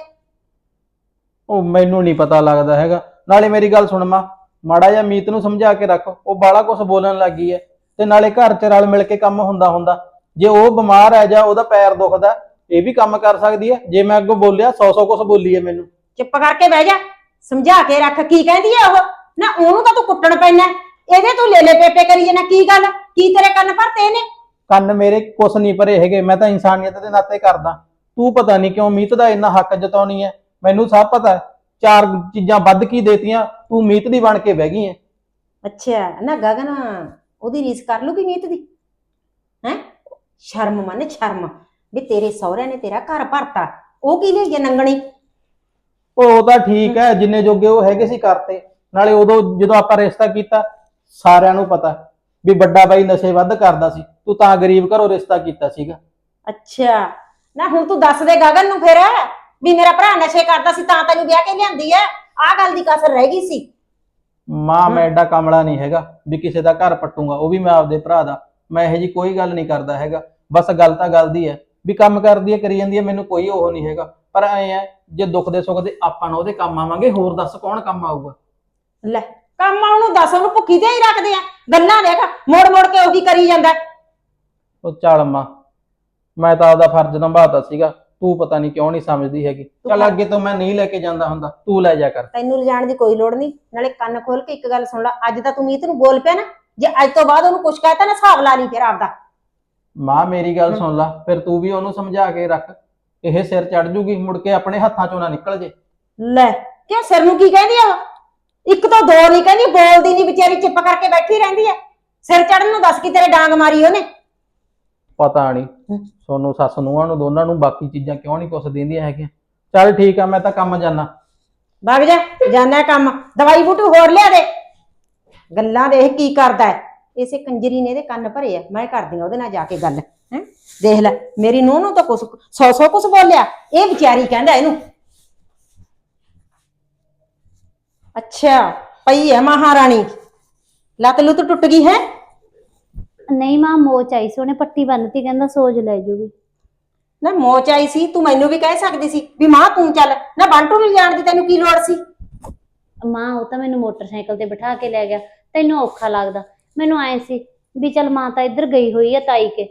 ਉਹ ਮੈਨੂੰ ਨਹੀਂ ਪਤਾ ਲੱਗਦਾ ਹੈਗਾ। ਨਾਲੇ ਮੇਰੀ ਗੱਲ ਸੁਣ ਮਾਂ ਮਾੜਾ ਜਿਹਾ ਮੀਤ ਨੂੰ ਸਮਝਾ ਕੇ ਰੱਖ ਉਹ ਬਾਲਾ ਕੁਝ ਬੋਲਣ ਲੱਗੀ ਹੈ। ਤੇ ਨਾਲੇ ਘਰ 'ਚ ਰਲ ਮਿਲ ਕੇ ਕੰਮ ਹੁੰਦਾ ਹੁੰਦਾ। ਜੇ ਉਹ ਬਿਮਾਰ ਹੈ ਜਾਂ ਉਹਦਾ ਪੈਰ ਦੁਖਦਾ ਇਹ ਵੀ ਕੰਮ ਕਰ ਸਕਦੀ ਹੈ। ਜੇ ਮੈਂ ਅੱਗੋਂ ਬੋਲਿਆ 100 100 ਕੁਝ ਬੋਲੀ ਹੈ ਮੈਨੂੰ। ਚੁੱਪ ਕਰਕੇ ਬਹਿ ਜਾ ਸਮਝਾ ਕੇ ਰੱਖ ਕੀ ਕਹਿੰਦੀ ਹੈ ਉਹ? ਨਾ ਉਹਨੂੰ ਤਾਂ ਤੂੰ ਕੁੱਟਣ ਪੈਣਾ ਇਹਦੇ ਤੂੰ ਲੈ ਲੈ ਪੇਪੇ ਕਰੀ ਜਾਣਾ ਕੀ ਗੱਲ? ਕੀ ਤੇਰੇ ਕੰਨ ਭਰਤੇ ਨੇ? ਕੰਨ ਮੇਰੇ ਕੁਛ ਨਹੀਂ ਭਰੇ ਹੈਗੇ ਮੈਂ ਤਾਂ ਇਨਸਾਨੀਅਤ ਦੇ ਨਾਤੇ ਕਰਦਾ। ਤੂੰ ਪਤਾ ਨਹੀਂ ਕਿਉਂ ਮੀਤ ਦਾ ਇੰਨਾ ਹੱਕ ਜਤਾਉਣੀ ਹੈ। ਮੈਨੂੰ ਸਭ ਪਤਾ ਹੈ ਚਾਰ ਚੀਜ਼ਾਂ ਵੱਧ ਕੀ ਦੇਤੀਆਂ ਤੂੰ ਮੀਤ ਦੀ ਬਣ ਕੇ ਬਹਿ ਗਈ ਹੈ। ਅੱਛਾ ਨਾ ਗਗਨ ਉਹਦੀ ਰੀਸ ਕਰ ਲੂਗੀ ਮੀਤ ਦੀ? ਹੈ? ਸ਼ਰਮ ਮੰਨ ਸ਼ਰਮ। ਵੀ ਤੇਰੇ ਸਹੁਰਿਆਂ ਨੇ ਤੇਰਾ ਘਰ ਭਰਤਾ। ਉਹ ਕੀ ਲਈ ਨੰਗਣੀ? ਉਹ ਤਾਂ ਠੀਕ ਹੈ ਜਿੰਨੇ ਜੋਗੇ ਉਹ ਹੈਗੇ ਸੀ ਕਰਤੇ। ਨਾਲੇ ਉਦੋਂ ਜਦੋਂ ਆਪਾਂ ਰਿਸ਼ਤਾ ਕੀਤਾ ਸਾਰਿਆਂ ਨੂੰ ਪਤਾ ਵੀ ਵੱਡਾ ਬਾਈ ਨਸ਼ੇ ਵੱਧ ਕਰਦਾ ਸੀ। ਤੂੰ ਤਾਂ ਗਰੀਬ ਘਰੋਂ ਰਿਸ਼ਤਾ ਕੀਤਾ ਸੀਗਾ। ਅੱਛਾ। ਨਾ ਹੁਣ ਤੂੰ ਦੱਸ ਦੇ ਗਗਨ ਨੂੰ ਫਿਰ ਵੀ ਮੇਰਾ ਭਰਾ ਨਸ਼ੇ ਕਰਦਾ ਸੀ ਤਾਂ ਤੈਨੂੰ ਵਿਆਹ ਕੇ ਲਿਆਂਦੀ ਐ। ਆਹ ਗੱਲ ਦੀ ਕਸਰ ਰਹਿ ਗਈ ਸੀ। ਮਾਂ ਮੈਂ ਐਡਾ ਕਮਲਾ ਨਹੀਂ ਹੈਗਾ ਵੀ ਕਿਸੇ ਦਾ ਘਰ ਪੱਟੂਗਾ ਉਹ ਵੀ ਮੈਂ ਆਪਦੇ ਭਰਾ ਦਾ। ਮੈਂ ਇਹੋ ਜੀ ਕੋਈ ਗੱਲ ਨਹੀਂ ਕਰਦਾ ਹੈਗਾ। ਬਸ ਗੱਲ ਤਾਂ ਗੱਲ ਦੀ ਹੈ ਵੀ ਕੰਮ ਕਰਦੀ ਹੈ ਕਰੀ ਜਾਂਦੀ ਹੈ ਮੈਨੂੰ ਕੋਈ ਉਹ ਨਹੀਂ ਹੈਗਾ। ਪਰ ਐ ਹੈ ਜੇ ਦੁੱਖ ਦੇ ਸੁੱਖ ਦੇ ਆਪਾਂ ਨੂੰ ਉਹਦੇ ਕੰਮ ਆਵਾਂਗੇ ਹੋਰ ਦੱਸ ਕੌਣ ਕੰਮ ਆਊਗਾ? ਲੈ ਕੰਮ ਆ ਉਹਨੂੰ ਦੱਸ ਉਹਨੂੰ ਭੁੱਖੀ ਤੇ ਹੀ ਰੱਖਦੇ ਆ। ਗੱਲਾਂ ਦੇਖ ਮੋੜ ਮੋੜ ਕੇ ਉਹੀ ਕਰੀ ਜਾਂਦਾ। ਉਹ ਚੱਲ ਮਾਂ ਮੈਂ ਤਾਂ ਆਪਦਾ ਫਰਜ਼ ਨਿਭਾਤਾ ਸੀਗਾ। ਤੂੰ ਪਤਾ ਨਹੀਂ ਕਿਉਂ ਨਹੀਂ ਸਮਝਦੀ ਹੈਗੀ। ਚੱਲ ਅੱਗੇ ਤੋਂ ਮੈਂ ਨਹੀਂ ਲੈ ਕੇ ਜਾਂਦਾ ਹੁੰਦਾ ਤੂੰ ਲੈ ਜਾ ਕਰ। ਤੈਨੂੰ ਲਿਜਾਣ ਦੀ ਕੋਈ ਲੋੜ ਨਹੀਂ। ਨਾਲੇ ਕੰਨ ਖੋਲ ਕੇ ਇੱਕ ਗੱਲ ਸੁਣ ਲੈ ਅੱਜ ਤਾਂ ਤੂੰ ਮੀਤ ਨੂੰ ਬੋਲ ਪਿਆ ਨਾ ਜੇ ਅੱਜ ਤੋਂ ਬਾਅਦ ਉਹਨੂੰ ਕੁਛ ਕਹਤਾ ਨਾ ਹਿਸਾਬ ਲਾ ਲਈ ਫਿਰ ਆਪਦਾ। ਮਾਂ ਮੇਰੀ ਗੱਲ ਸੁਣ ਲੈ ਫਿਰ ਤੂੰ ਵੀ ਉਹਨੂੰ ਸਮਝਾ ਕੇ ਰੱਖ। ਇਹ ਸਿਰ ਚੜ ਜੂਗੀ ਮੁੜ ਕੇ ਆਪਣੇ ਹੱਥਾਂ ਚੋਂ ਨਾ ਨਿਕਲ ਜੇ। ਲੈ ਕਿਉਂ ਸਿਰ ਨੂੰ ਕੀ ਕਹਿੰਦੀ ਆ ਉਹ? ਇੱਕ ਤੋਂ ਦੋ ਨਹੀਂ ਕਹਿੰਦੀ ਬੋਲਦੀ ਨਹੀਂ ਵਿਚਾਰੀ ਚੁੱਪ ਕਰਕੇ ਬੈਠੀ ਰਹਿੰਦੀ ਆ ਸਿਰ ਚੜਨ ਨੂੰ ਦੱਸ ਕੀ ਤੇਰੇ ਡਾਂਗ ਮਾਰੀ ਉਹਨੇ। ਪਤਾ ਨਹੀਂ ਸੋਨੂੰ ਸੱਸ ਨੂੰਹਾਂ ਨੂੰ ਦੋਨਾਂ ਨੂੰ ਬਾਕੀ ਚੀਜ਼ਾਂ ਕਿਉਂ ਨਹੀਂ ਕੁਛ ਦਿੰਦੀਆਂ ਹੈਗੀਆਂ। ਚੱਲ ਠੀਕ ਆ ਮੈਂ ਤਾਂ ਕੰਮ ਜਾਣਾ ਵਗ ਜਾ ਜਾਣਾ ਕੰਮ। ਦਵਾਈ ਬੂਟੂ ਹੋਰ ਲਿਆ ਦੇ। ਗੱਲਾਂ ਦੇਖ ਕੀ ਕਰਦਾ ਹੈ। ਇਸੇ ਕੰਜਰੀ ਨੇ ਇਹਦੇ ਕੰਨ ਭਰੇ ਆ। ਮੈਂ ਕਰਦੀ ਆ ਉਹਦੇ ਨਾਲ ਜਾ ਕੇ ਗੱਲ। ਹੈ? ਦੇਖ ਲੈ ਮੇਰੀ ਨੂੰਹ ਨੂੰ ਤਾਂ ਕੁਛ ਸੌ ਸੌ ਕੁਛ ਬੋਲਿਆ। ਇਹ ਵਿਚਾਰੀ ਕਹਿੰਦਾ ਇਹਨੂੰ ਅੱਛਾ ਪਈ ਹੈ ਮਹਾਰਾਣੀ। ਲੱਤ ਲੁੱਤ ਟੁੱਟ ਗਈ ਹੈ? ਨਹੀਂ ਮਾਂ ਮੋਚ ਆਈ ਸੀ ਉਹਨੇ ਪੱਟੀ ਬੰਨਤੀ ਕਹਿੰਦਾ ਸੋਜ ਲੈ ਜੂਗੀ। ਨਾ ਮੋਚ ਆਈ ਸੀ ਤੂੰ ਮੈਨੂੰ ਵੀ ਕਹਿ ਸਕਦੀ ਸੀ ਵੀ ਮਾਂ ਤੂੰ ਚੱਲ। ਨਾ ਬੰਟੂ ਨੂੰ ਜਾਣ ਦੀ ਤੈਨੂੰ ਕੀ ਲੋੜ ਸੀ? ਮਾਂ ਉਹ ਤਾਂ ਮੈਨੂੰ ਮੋਟਰਸਾਈਕਲ ਤੇ ਬਿਠਾ ਕੇ ਲੈ ਗਿਆ। ਤੈਨੂੰ ਔਖਾ ਲੱਗਦਾ। ਮੈਨੂੰ ਐ ਸੀ ਵੀ ਚਲ ਮਾਂ ਤਾਂ ਇੱਧਰ ਗਈ ਹੋਈ ਆ ਤਾਈ ਕੇ।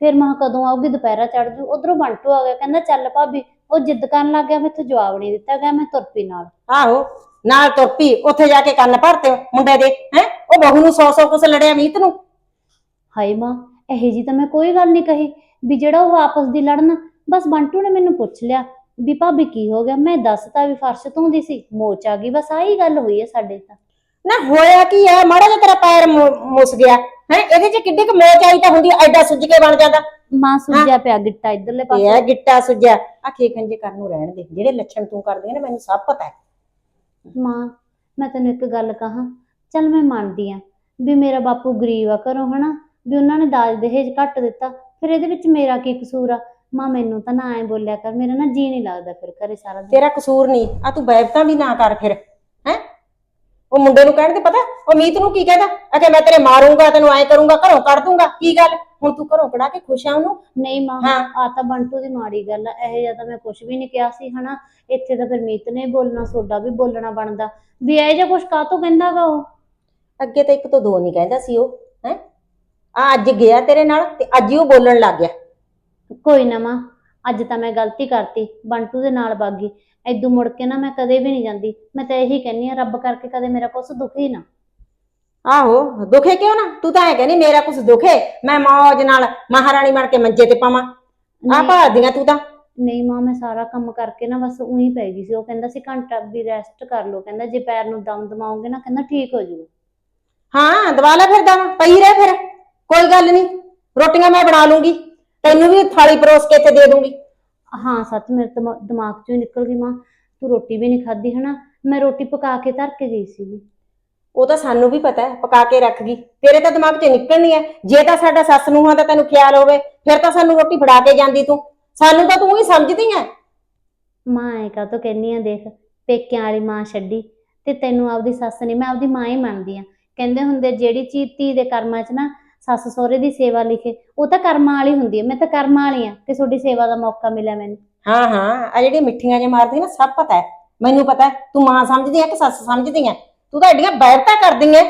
ਫਿਰ ਮਾਂ ਕਦੋਂ ਆਊਗੀ? ਦੁਪਹਿਰਾ ਚੜ ਜੂ। ਉਧਰੋਂ ਬੰਟੂ ਆ ਗਿਆ ਕਹਿੰਦਾ ਚੱਲ ਭਾਬੀ ਉਹ ਜਿੱਦ ਕਰਨ ਲੱਗ ਗਿਆ ਮੈਥੋਂ ਜਵਾਬ ਨਹੀਂ ਦਿੱਤਾ ਗਿਆ ਮੈਂ ਤੁਰ ਪਈ ਨਾਲ। ਆਹੋ ਨਾਲ ਟੋਪੀ ਉੱਥੇ ਜਾ ਕੇ ਕੰਨ ਭਰਤੇ ਮੁੰਡੇ ਦੇ ਹੈ? ਉਹ ਬਹੂ ਨੂੰ ਸੌ ਸੌ ਕੁਛ ਲੜਿਆ ਮੀਤ ਨੂੰ। ਹਾਏ ਮਾਂ ਇਹੋ ਜੀ ਤਾਂ ਮੈਂ ਕੋਈ ਗੱਲ ਨਹੀਂ ਕਹੀ ਵੀ ਜਿਹੜਾ ਉਹ ਆਪਸ ਦੀ ਲੜਨ ਬਸ ਬੰਟੂ ਨੇ ਮੈਨੂੰ ਪੁੱਛ ਲਿਆ ਵੀ ਭਾਬੀ ਕੀ ਹੋ ਗਿਆ? ਮੈਂ ਦੱਸਤਾ ਵੀ ਫਰਸ਼ ਧੋਂਦੀ ਸੀ ਮੋਚ ਆ ਗਈ ਬਸ ਆਹੀ ਗੱਲ ਹੋਈ ਹੈ ਸਾਡੇ ਤਾਂ। ਨਾ ਹੋਇਆ ਕੀ ਹੈ ਮਾੜਾ ਜਿਹਾ ਤੇਰਾ ਪੈਰ ਮੁੱਸ ਗਿਆ ਹੈ? ਇਹਦੇ ਚ ਕਿੱਡੀ ਕੁ ਮੋਚ ਆਈ ਤਾਂ ਹੁੰਦੀ ਐਡਾ ਸੁੱਜ ਕੇ ਬਣ ਜਾਂਦਾ। ਮਾਂ ਸੁੱਜਿਆ ਪਿਆ ਗਿੱਟਾ ਇੱਧਰਲੇ ਇਹ ਪਾਸੇ। ਗਿੱਟਾ ਸੁੱਜਿਆ। ਆ ਖੇਖੰਜੇ ਕਰਨ ਨੂੰ ਰਹਿਣ ਦੇ ਜਿਹੜੇ ਲੱਛਣ ਤੂੰ ਕਰਦੀ ਹੈ ਨਾ ਮੈਨੂੰ ਸਭ ਪਤਾ ਹੈ। ਮਾਂ, ਮੈਂ ਤੈਨੂੰ ਇੱਕ ਗੱਲ ਕਹਾਂ। ਚੱਲ ਮੈਂ ਮੰਨਦੀ ਆ ਵੀ ਮੇਰਾ ਬਾਪੂ ਗਰੀਬ ਆ ਘਰੋਂ, ਹਨਾ? ਵੀ ਉਹਨਾਂ ਨੇ ਦਾਜ ਦਹੇਜ ਘੱਟ ਦਿੱਤਾ, ਫਿਰ ਇਹਦੇ ਵਿੱਚ ਮੇਰਾ ਕੀ ਕਸੂਰ ਆ? ਮਾਂ, ਮੈਨੂੰ ਤਾਂ ਨਾ ਐ ਬੋਲਿਆ ਕਰ, ਮੇਰਾ ਨਾ ਜੀ ਨਹੀਂ ਲੱਗਦਾ ਫਿਰ ਘਰੇ ਸਾਰਾ ਦਿਨ। ਤੇਰਾ ਕਸੂਰ ਨਹੀਂ, ਆ ਤੂੰ ਬੈਬਤਾਂ ਵੀ ਨਾ ਕਰ ਫਿਰ, ਹੈ? ਉਹ ਮੁੰਡੇ ਨੂੰ ਕਹਿਣ ਤੇ ਪਤਾ? ਉਹ ਮੀਤ ਨੂੰ ਕੀ ਕਹਿੰਦਾ? ਅਕੇ ਮੈਂ ਤੇਰੇ ਮਾਰੂੰਗਾ ਤੈਨੂੰ ਐ ਕਰੂੰਗਾ ਘਰੋਂ ਕੱਢ ਦੂੰਗਾ। ਕੀ ਗੱਲ? ਹੁਣ ਤੂੰ ਘਰੋਂ ਕਢਾ ਕੇ ਖੁਸ਼ ਆ ਉਹਨੂੰ? ਨਹੀਂ ਮਾਂ ਹਾਂ। ਆ ਤਾਂ ਬੰਟੂ ਦੀ ਮਾੜੀ ਗੱਲ ਆ ਇਹ ਜਿਹਾ ਤਾਂ ਮੈਂ ਕੁਝ ਵੀ ਨਹੀਂ ਕਿਹਾ ਸੀ ਹਨਾ? ਇੱਥੇ ਤਾਂ ਫਿਰ ਮੀਤ ਨੇ ਬੋਲਣਾ ਸੋਡਾ ਵੀ ਬੋਲਣਾ ਬਣਦਾ। ਵੀ ਇਹ ਜਿਹਾ ਕੁਝ ਕਾਹਤੋਂ ਕਹਿੰਦਾਗਾ ਉਹ? ਅੱਗੇ ਤਾਂ ਇੱਕ ਤੋਂ ਦੋ ਨਹੀਂ ਕਹਿੰਦਾ ਸੀ ਉਹ ਹੈ? ਆ ਅੱਜ ਗਿਆ ਤੇਰੇ ਨਾਲ ਤੇ ਅੱਜ ਹੀ ਉਹ ਬੋਲਣ ਲੱਗ ਗਿਆ। ਕੋਈ ਨਾ ਮਾਂ ਅੱਜ ਤਾਂ ਮੈਂ ਗਲਤੀ ਕਰਤੀ ਬੰਟੂ ਦੇ ਨਾਲ ਬਾਗੀ ਐਦੂ ਮੁੜ ਕੇ ਨਾ ਮੈਂ ਕਦੇ ਵੀ ਨਹੀਂ ਜਾਂਦੀ। ਮੈਂ ਤਾਂ ਇਹੀ ਕਹਿੰਨੀ ਆ ਰੱਬ ਕਰਕੇ ਕਦੇ ਮੇਰਾ ਕੁਛ ਦੁਖੀ ਨਾ ਆਹੋ ਦੁਖੇ ਕਿਉਂ ਨਾ? ਤੂੰ ਤਾਂ ਐ ਕਹਿੰਦੀ ਮੇਰਾ ਕੁਝ ਦੁਖੇ ਮੈਂ ਮੌਜ ਨਾਲ ਮਹਾਰਾਣੀ ਬਣ ਕੇ ਮੰਜੇ ਤੇ ਪਾਵਾਂ। ਆ ਭਾਦੀਆਂ ਤੂੰ ਤਾਂ। ਨਹੀਂ ਮਾਂ ਮੈਂ ਸਾਰਾ ਕੰਮ ਕਰਕੇ ਨਾ ਬਸ ਉਹੀ ਪੈ ਗਈ ਸੀ। ਉਹ ਕਹਿੰਦਾ ਸੀ ਘੰਟਾ ਵੀ ਰੈਸਟ ਕਰ ਲਓ। ਕਹਿੰਦਾ ਜੇ ਪੈਰ ਨੂੰ ਦਮ ਦਮਾਓਗੇ ਨਾ ਕਹਿੰਦਾ ਠੀਕ ਹੋ ਜਾਊਗਾ ਹਾਂ ਦਵਾ ਲੈ ਫਿਰ ਦਮ ਪਈ ਰਹਿ ਫਿਰ। ਕੋਈ ਗੱਲ ਨਹੀਂ ਰੋਟੀਆਂ ਮੈਂ ਬਣਾ ਲੂੰਗੀ। ਤੈਨੂੰ ਵੀ ਥਾਲੀ ਪਰੋਸ ਕੇ ਇੱਥੇ ਦੇ ਦੂੰਗੀ। ਹਾਂ ਸੱਚ ਮੇਰੇ ਦਿਮਾ- ਦਿਮਾਗ ਚੋਂ ਹੀ ਨਿਕਲ ਗਈ ਮਾਂ। ਤੂੰ ਰੋਟੀ ਵੀ ਨਹੀਂ ਖਾਧੀ ਹਨਾ? ਮੈਂ ਰੋਟੀ ਪਕਾ ਕੇ ਧਰ ਕੇ ਗਈ ਸੀਗੀ। ਉਹ ਤਾਂ ਸਾਨੂੰ ਵੀ ਪਤਾ ਹੈ ਪਕਾ ਕੇ ਰੱਖ ਗਈ। ਤੇਰੇ ਤਾਂ ਦਿਮਾਗ 'ਚ ਨਿਕਲਣੀ ਹੈ। ਜੇ ਤਾਂ ਸਾਡਾ ਸੱਸ ਨੂੰ ਦਾ ਤੈਨੂੰ ਖਿਆਲ ਹੋਵੇ ਫਿਰ ਤਾਂ ਸਾਨੂੰ ਰੋਟੀ ਫੜਾ ਕੇ ਜਾਂਦੀ ਤੂੰ। ਸਾਨੂੰ ਤਾਂ ਤੂੰ ਹੀ ਸਮਝਦੀ ਐ ਮਾਂ ਐ ਕਾ ਤੋ ਕਹਿੰਨੀ ਆ ਦੇਖ ਪੇਕਿਆਂ ਵਾਲੀ ਮਾਂ ਛੱਡੀ ਤੇ ਤੈਨੂੰ ਆਪਦੀ ਸੱਸ ਨਹੀਂ ਮੈਂ ਆਪਦੀ ਮਾਂ ਹੀ ਮੰਨਦੀ ਆ। ਕਹਿੰਦੇ ਹੁੰਦੇ ਜਿਹੜੀ ਚੀਜ਼ ਧੀ ਦੇ ਕਰਮਾਂ 'ਚ ਨਾ ਸੱਸ ਸਹੁਰੇ ਦੀ ਸੇਵਾ ਲਿਖੇ ਉਹ ਤਾਂ ਕਰਮਾਂ ਵਾਲੀ ਹੁੰਦੀ ਹੈ ਮੈਂ ਤਾਂ ਕਰਮਾਂ ਵਾਲੀ ਆ ਕਿ ਤੁਹਾਡੀ ਸੇਵਾ ਦਾ ਮੌਕਾ ਮਿਲਿਆ ਮੈਨੂੰ। ਹਾਂ ਹਾਂ ਆ ਜਿਹੜੀ ਮਿੱਠੀਆਂ ਜੇ ਮਾਰਦੀ ਨਾ ਸਭ ਪਤਾ ਹੈ। ਮੈਨੂੰ ਪਤਾ ਹੈ ਤੂੰ ਮਾਂ ਸਮਝਦੀ ਐ ਕਿ ਸੱਸ ਸਮਝਦੀ ਐ ਤੂੰ ਤਾਂ ਐਡੀਆਂ ਬੈਰਤਾ ਕਰਦੀ ਐ।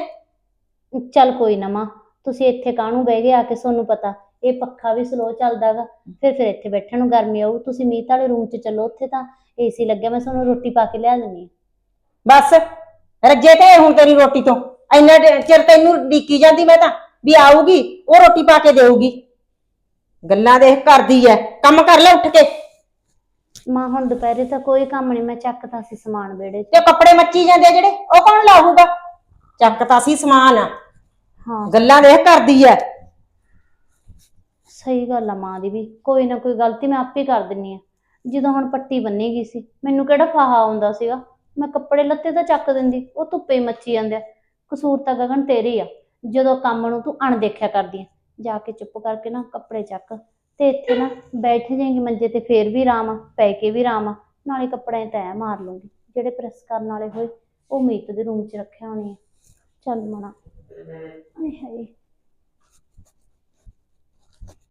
ਚੱਲ ਕੋਈ ਨਾ ਮਾਂ ਤੁਸੀਂ ਇੱਥੇ ਕਾਹਨੂੰ ਬਹਿ ਗਏ ਆ ਕੇ ਤੁਹਾਨੂੰ ਪਤਾ? ਇਹ ਪੱਖਾ ਵੀ ਸਲੋ ਚੱਲਦਾਗਾ। ਫਿਰ ਫਿਰ ਇੱਥੇ ਬੈਠਣ ਨੂੰ ਗਰਮੀ ਆਊ। ਤੁਸੀਂ ਮੀਤ ਵਾਲੇ ਰੂਮ 'ਚ ਚੱਲੋ ਉੱਥੇ ਤਾਂ ਏਸੀ ਲੱਗਿਆ ਮੈਂ ਤੁਹਾਨੂੰ ਰੋਟੀ ਪਾ ਕੇ ਲਿਆ ਦਿੰਦੀ ਬਸ ਰੱਜੇ ਤੇ ਹੁਣ ਤੇਰੀ ਰੋਟੀ ਤੋਂ। ਇੰਨਾ ਚਿਰ ਤੈਨੂੰ ਡੀਕੀ ਜਾਂਦੀ ਮੈਂ ਤਾਂ ਵੀ ਆਊਗੀ ਉਹ ਰੋਟੀ ਪਾ ਕੇ ਦੇਊਗੀ। ਗੱਲਾਂ ਦੇਖ ਕਰਦੀ ਐ। ਕੰਮ ਕਰ ਲੈ ਉੱਠ ਕੇ। ਮਾਂ ਹੁਣ ਦੁਪਹਿਰੇ ਤਾਂ ਕੋਈ ਕੰਮ ਨਹੀਂ ਮੈਂ ਚੱਕਤਾ ਸੀ ਸਮਾਨ ਵਿਹੜੇ 'ਚ। ਤੇ ਕੱਪੜੇ ਮੱਚੀ ਜਾਂਦੇ ਜਿਹੜੇ ਉਹ ਕੌਣ ਲਾਹੂਗਾ ਚੱਕਤਾ ਸੀ ਸਮਾਨ ਹਾਂ। ਗੱਲਾਂ ਦੇਖ ਕਰਦੀ ਐ। ਸਹੀ ਗੱਲ ਆ ਮਾਂ ਦੀ ਵੀ ਕੋਈ ਨਾ ਕੋਈ ਗਲਤੀ ਮੈਂ ਆਪੇ ਕਰ ਦਿੰਨੀ ਆ। ਜਦੋਂ ਹੁਣ ਪੱਟੀ ਬੰਨੀ ਗਈ ਸੀ ਮੈਨੂੰ ਕਿਹੜਾ ਫਾਹਾ ਆਉਂਦਾ ਸੀਗਾ? ਮੈਂ ਕੱਪੜੇ ਲੱਤੇ ਤਾਂ ਚੱਕ ਦਿੰਦੀ ਉਹ ਧੁੱਪੇ ਹੀ ਮੱਚੀ ਜਾਂਦੇ ਆ। ਕਸੂਰ ਤਾਂ ਗਗਨ ਤੇਰੀ ਆ। ਜਦੋਂ ਕੰਮ ਨੂੰ ਤੂੰ ਅਣਦੇਖਿਆ ਕਰਦੀ ਆ ਜਾ ਕੇ ਚੁੱਪ ਕਰਕੇ ਨਾ ਕੱਪੜੇ ਚੱਕ। ਤੇ ਇੱਥੇ ਨਾ ਬੈਠ ਜਾਏਗੀ ਮੰਜੇ ਤੇ, ਫੇਰ ਵੀ ਆਰਾਮ ਆ, ਪੈ ਕੇ ਵੀ ਆਰਾਮ ਆ, ਨਾਲੇ ਕੱਪੜੇ ਤੈਅ ਮਾਰ ਲੂੰਗੀ ਜਿਹੜੇ ਪ੍ਰੈਸ ਕਰਨ ਵਾਲੇ ਹੋਏ, ਉਹ ਮੀਤ ਦੇ ਰੂਮ 'ਚ ਰੱਖਿਆ ਹੋਣੇ ਆ। ਚੱਲ ਮਣਾ ਆਏ ਹਾਏ।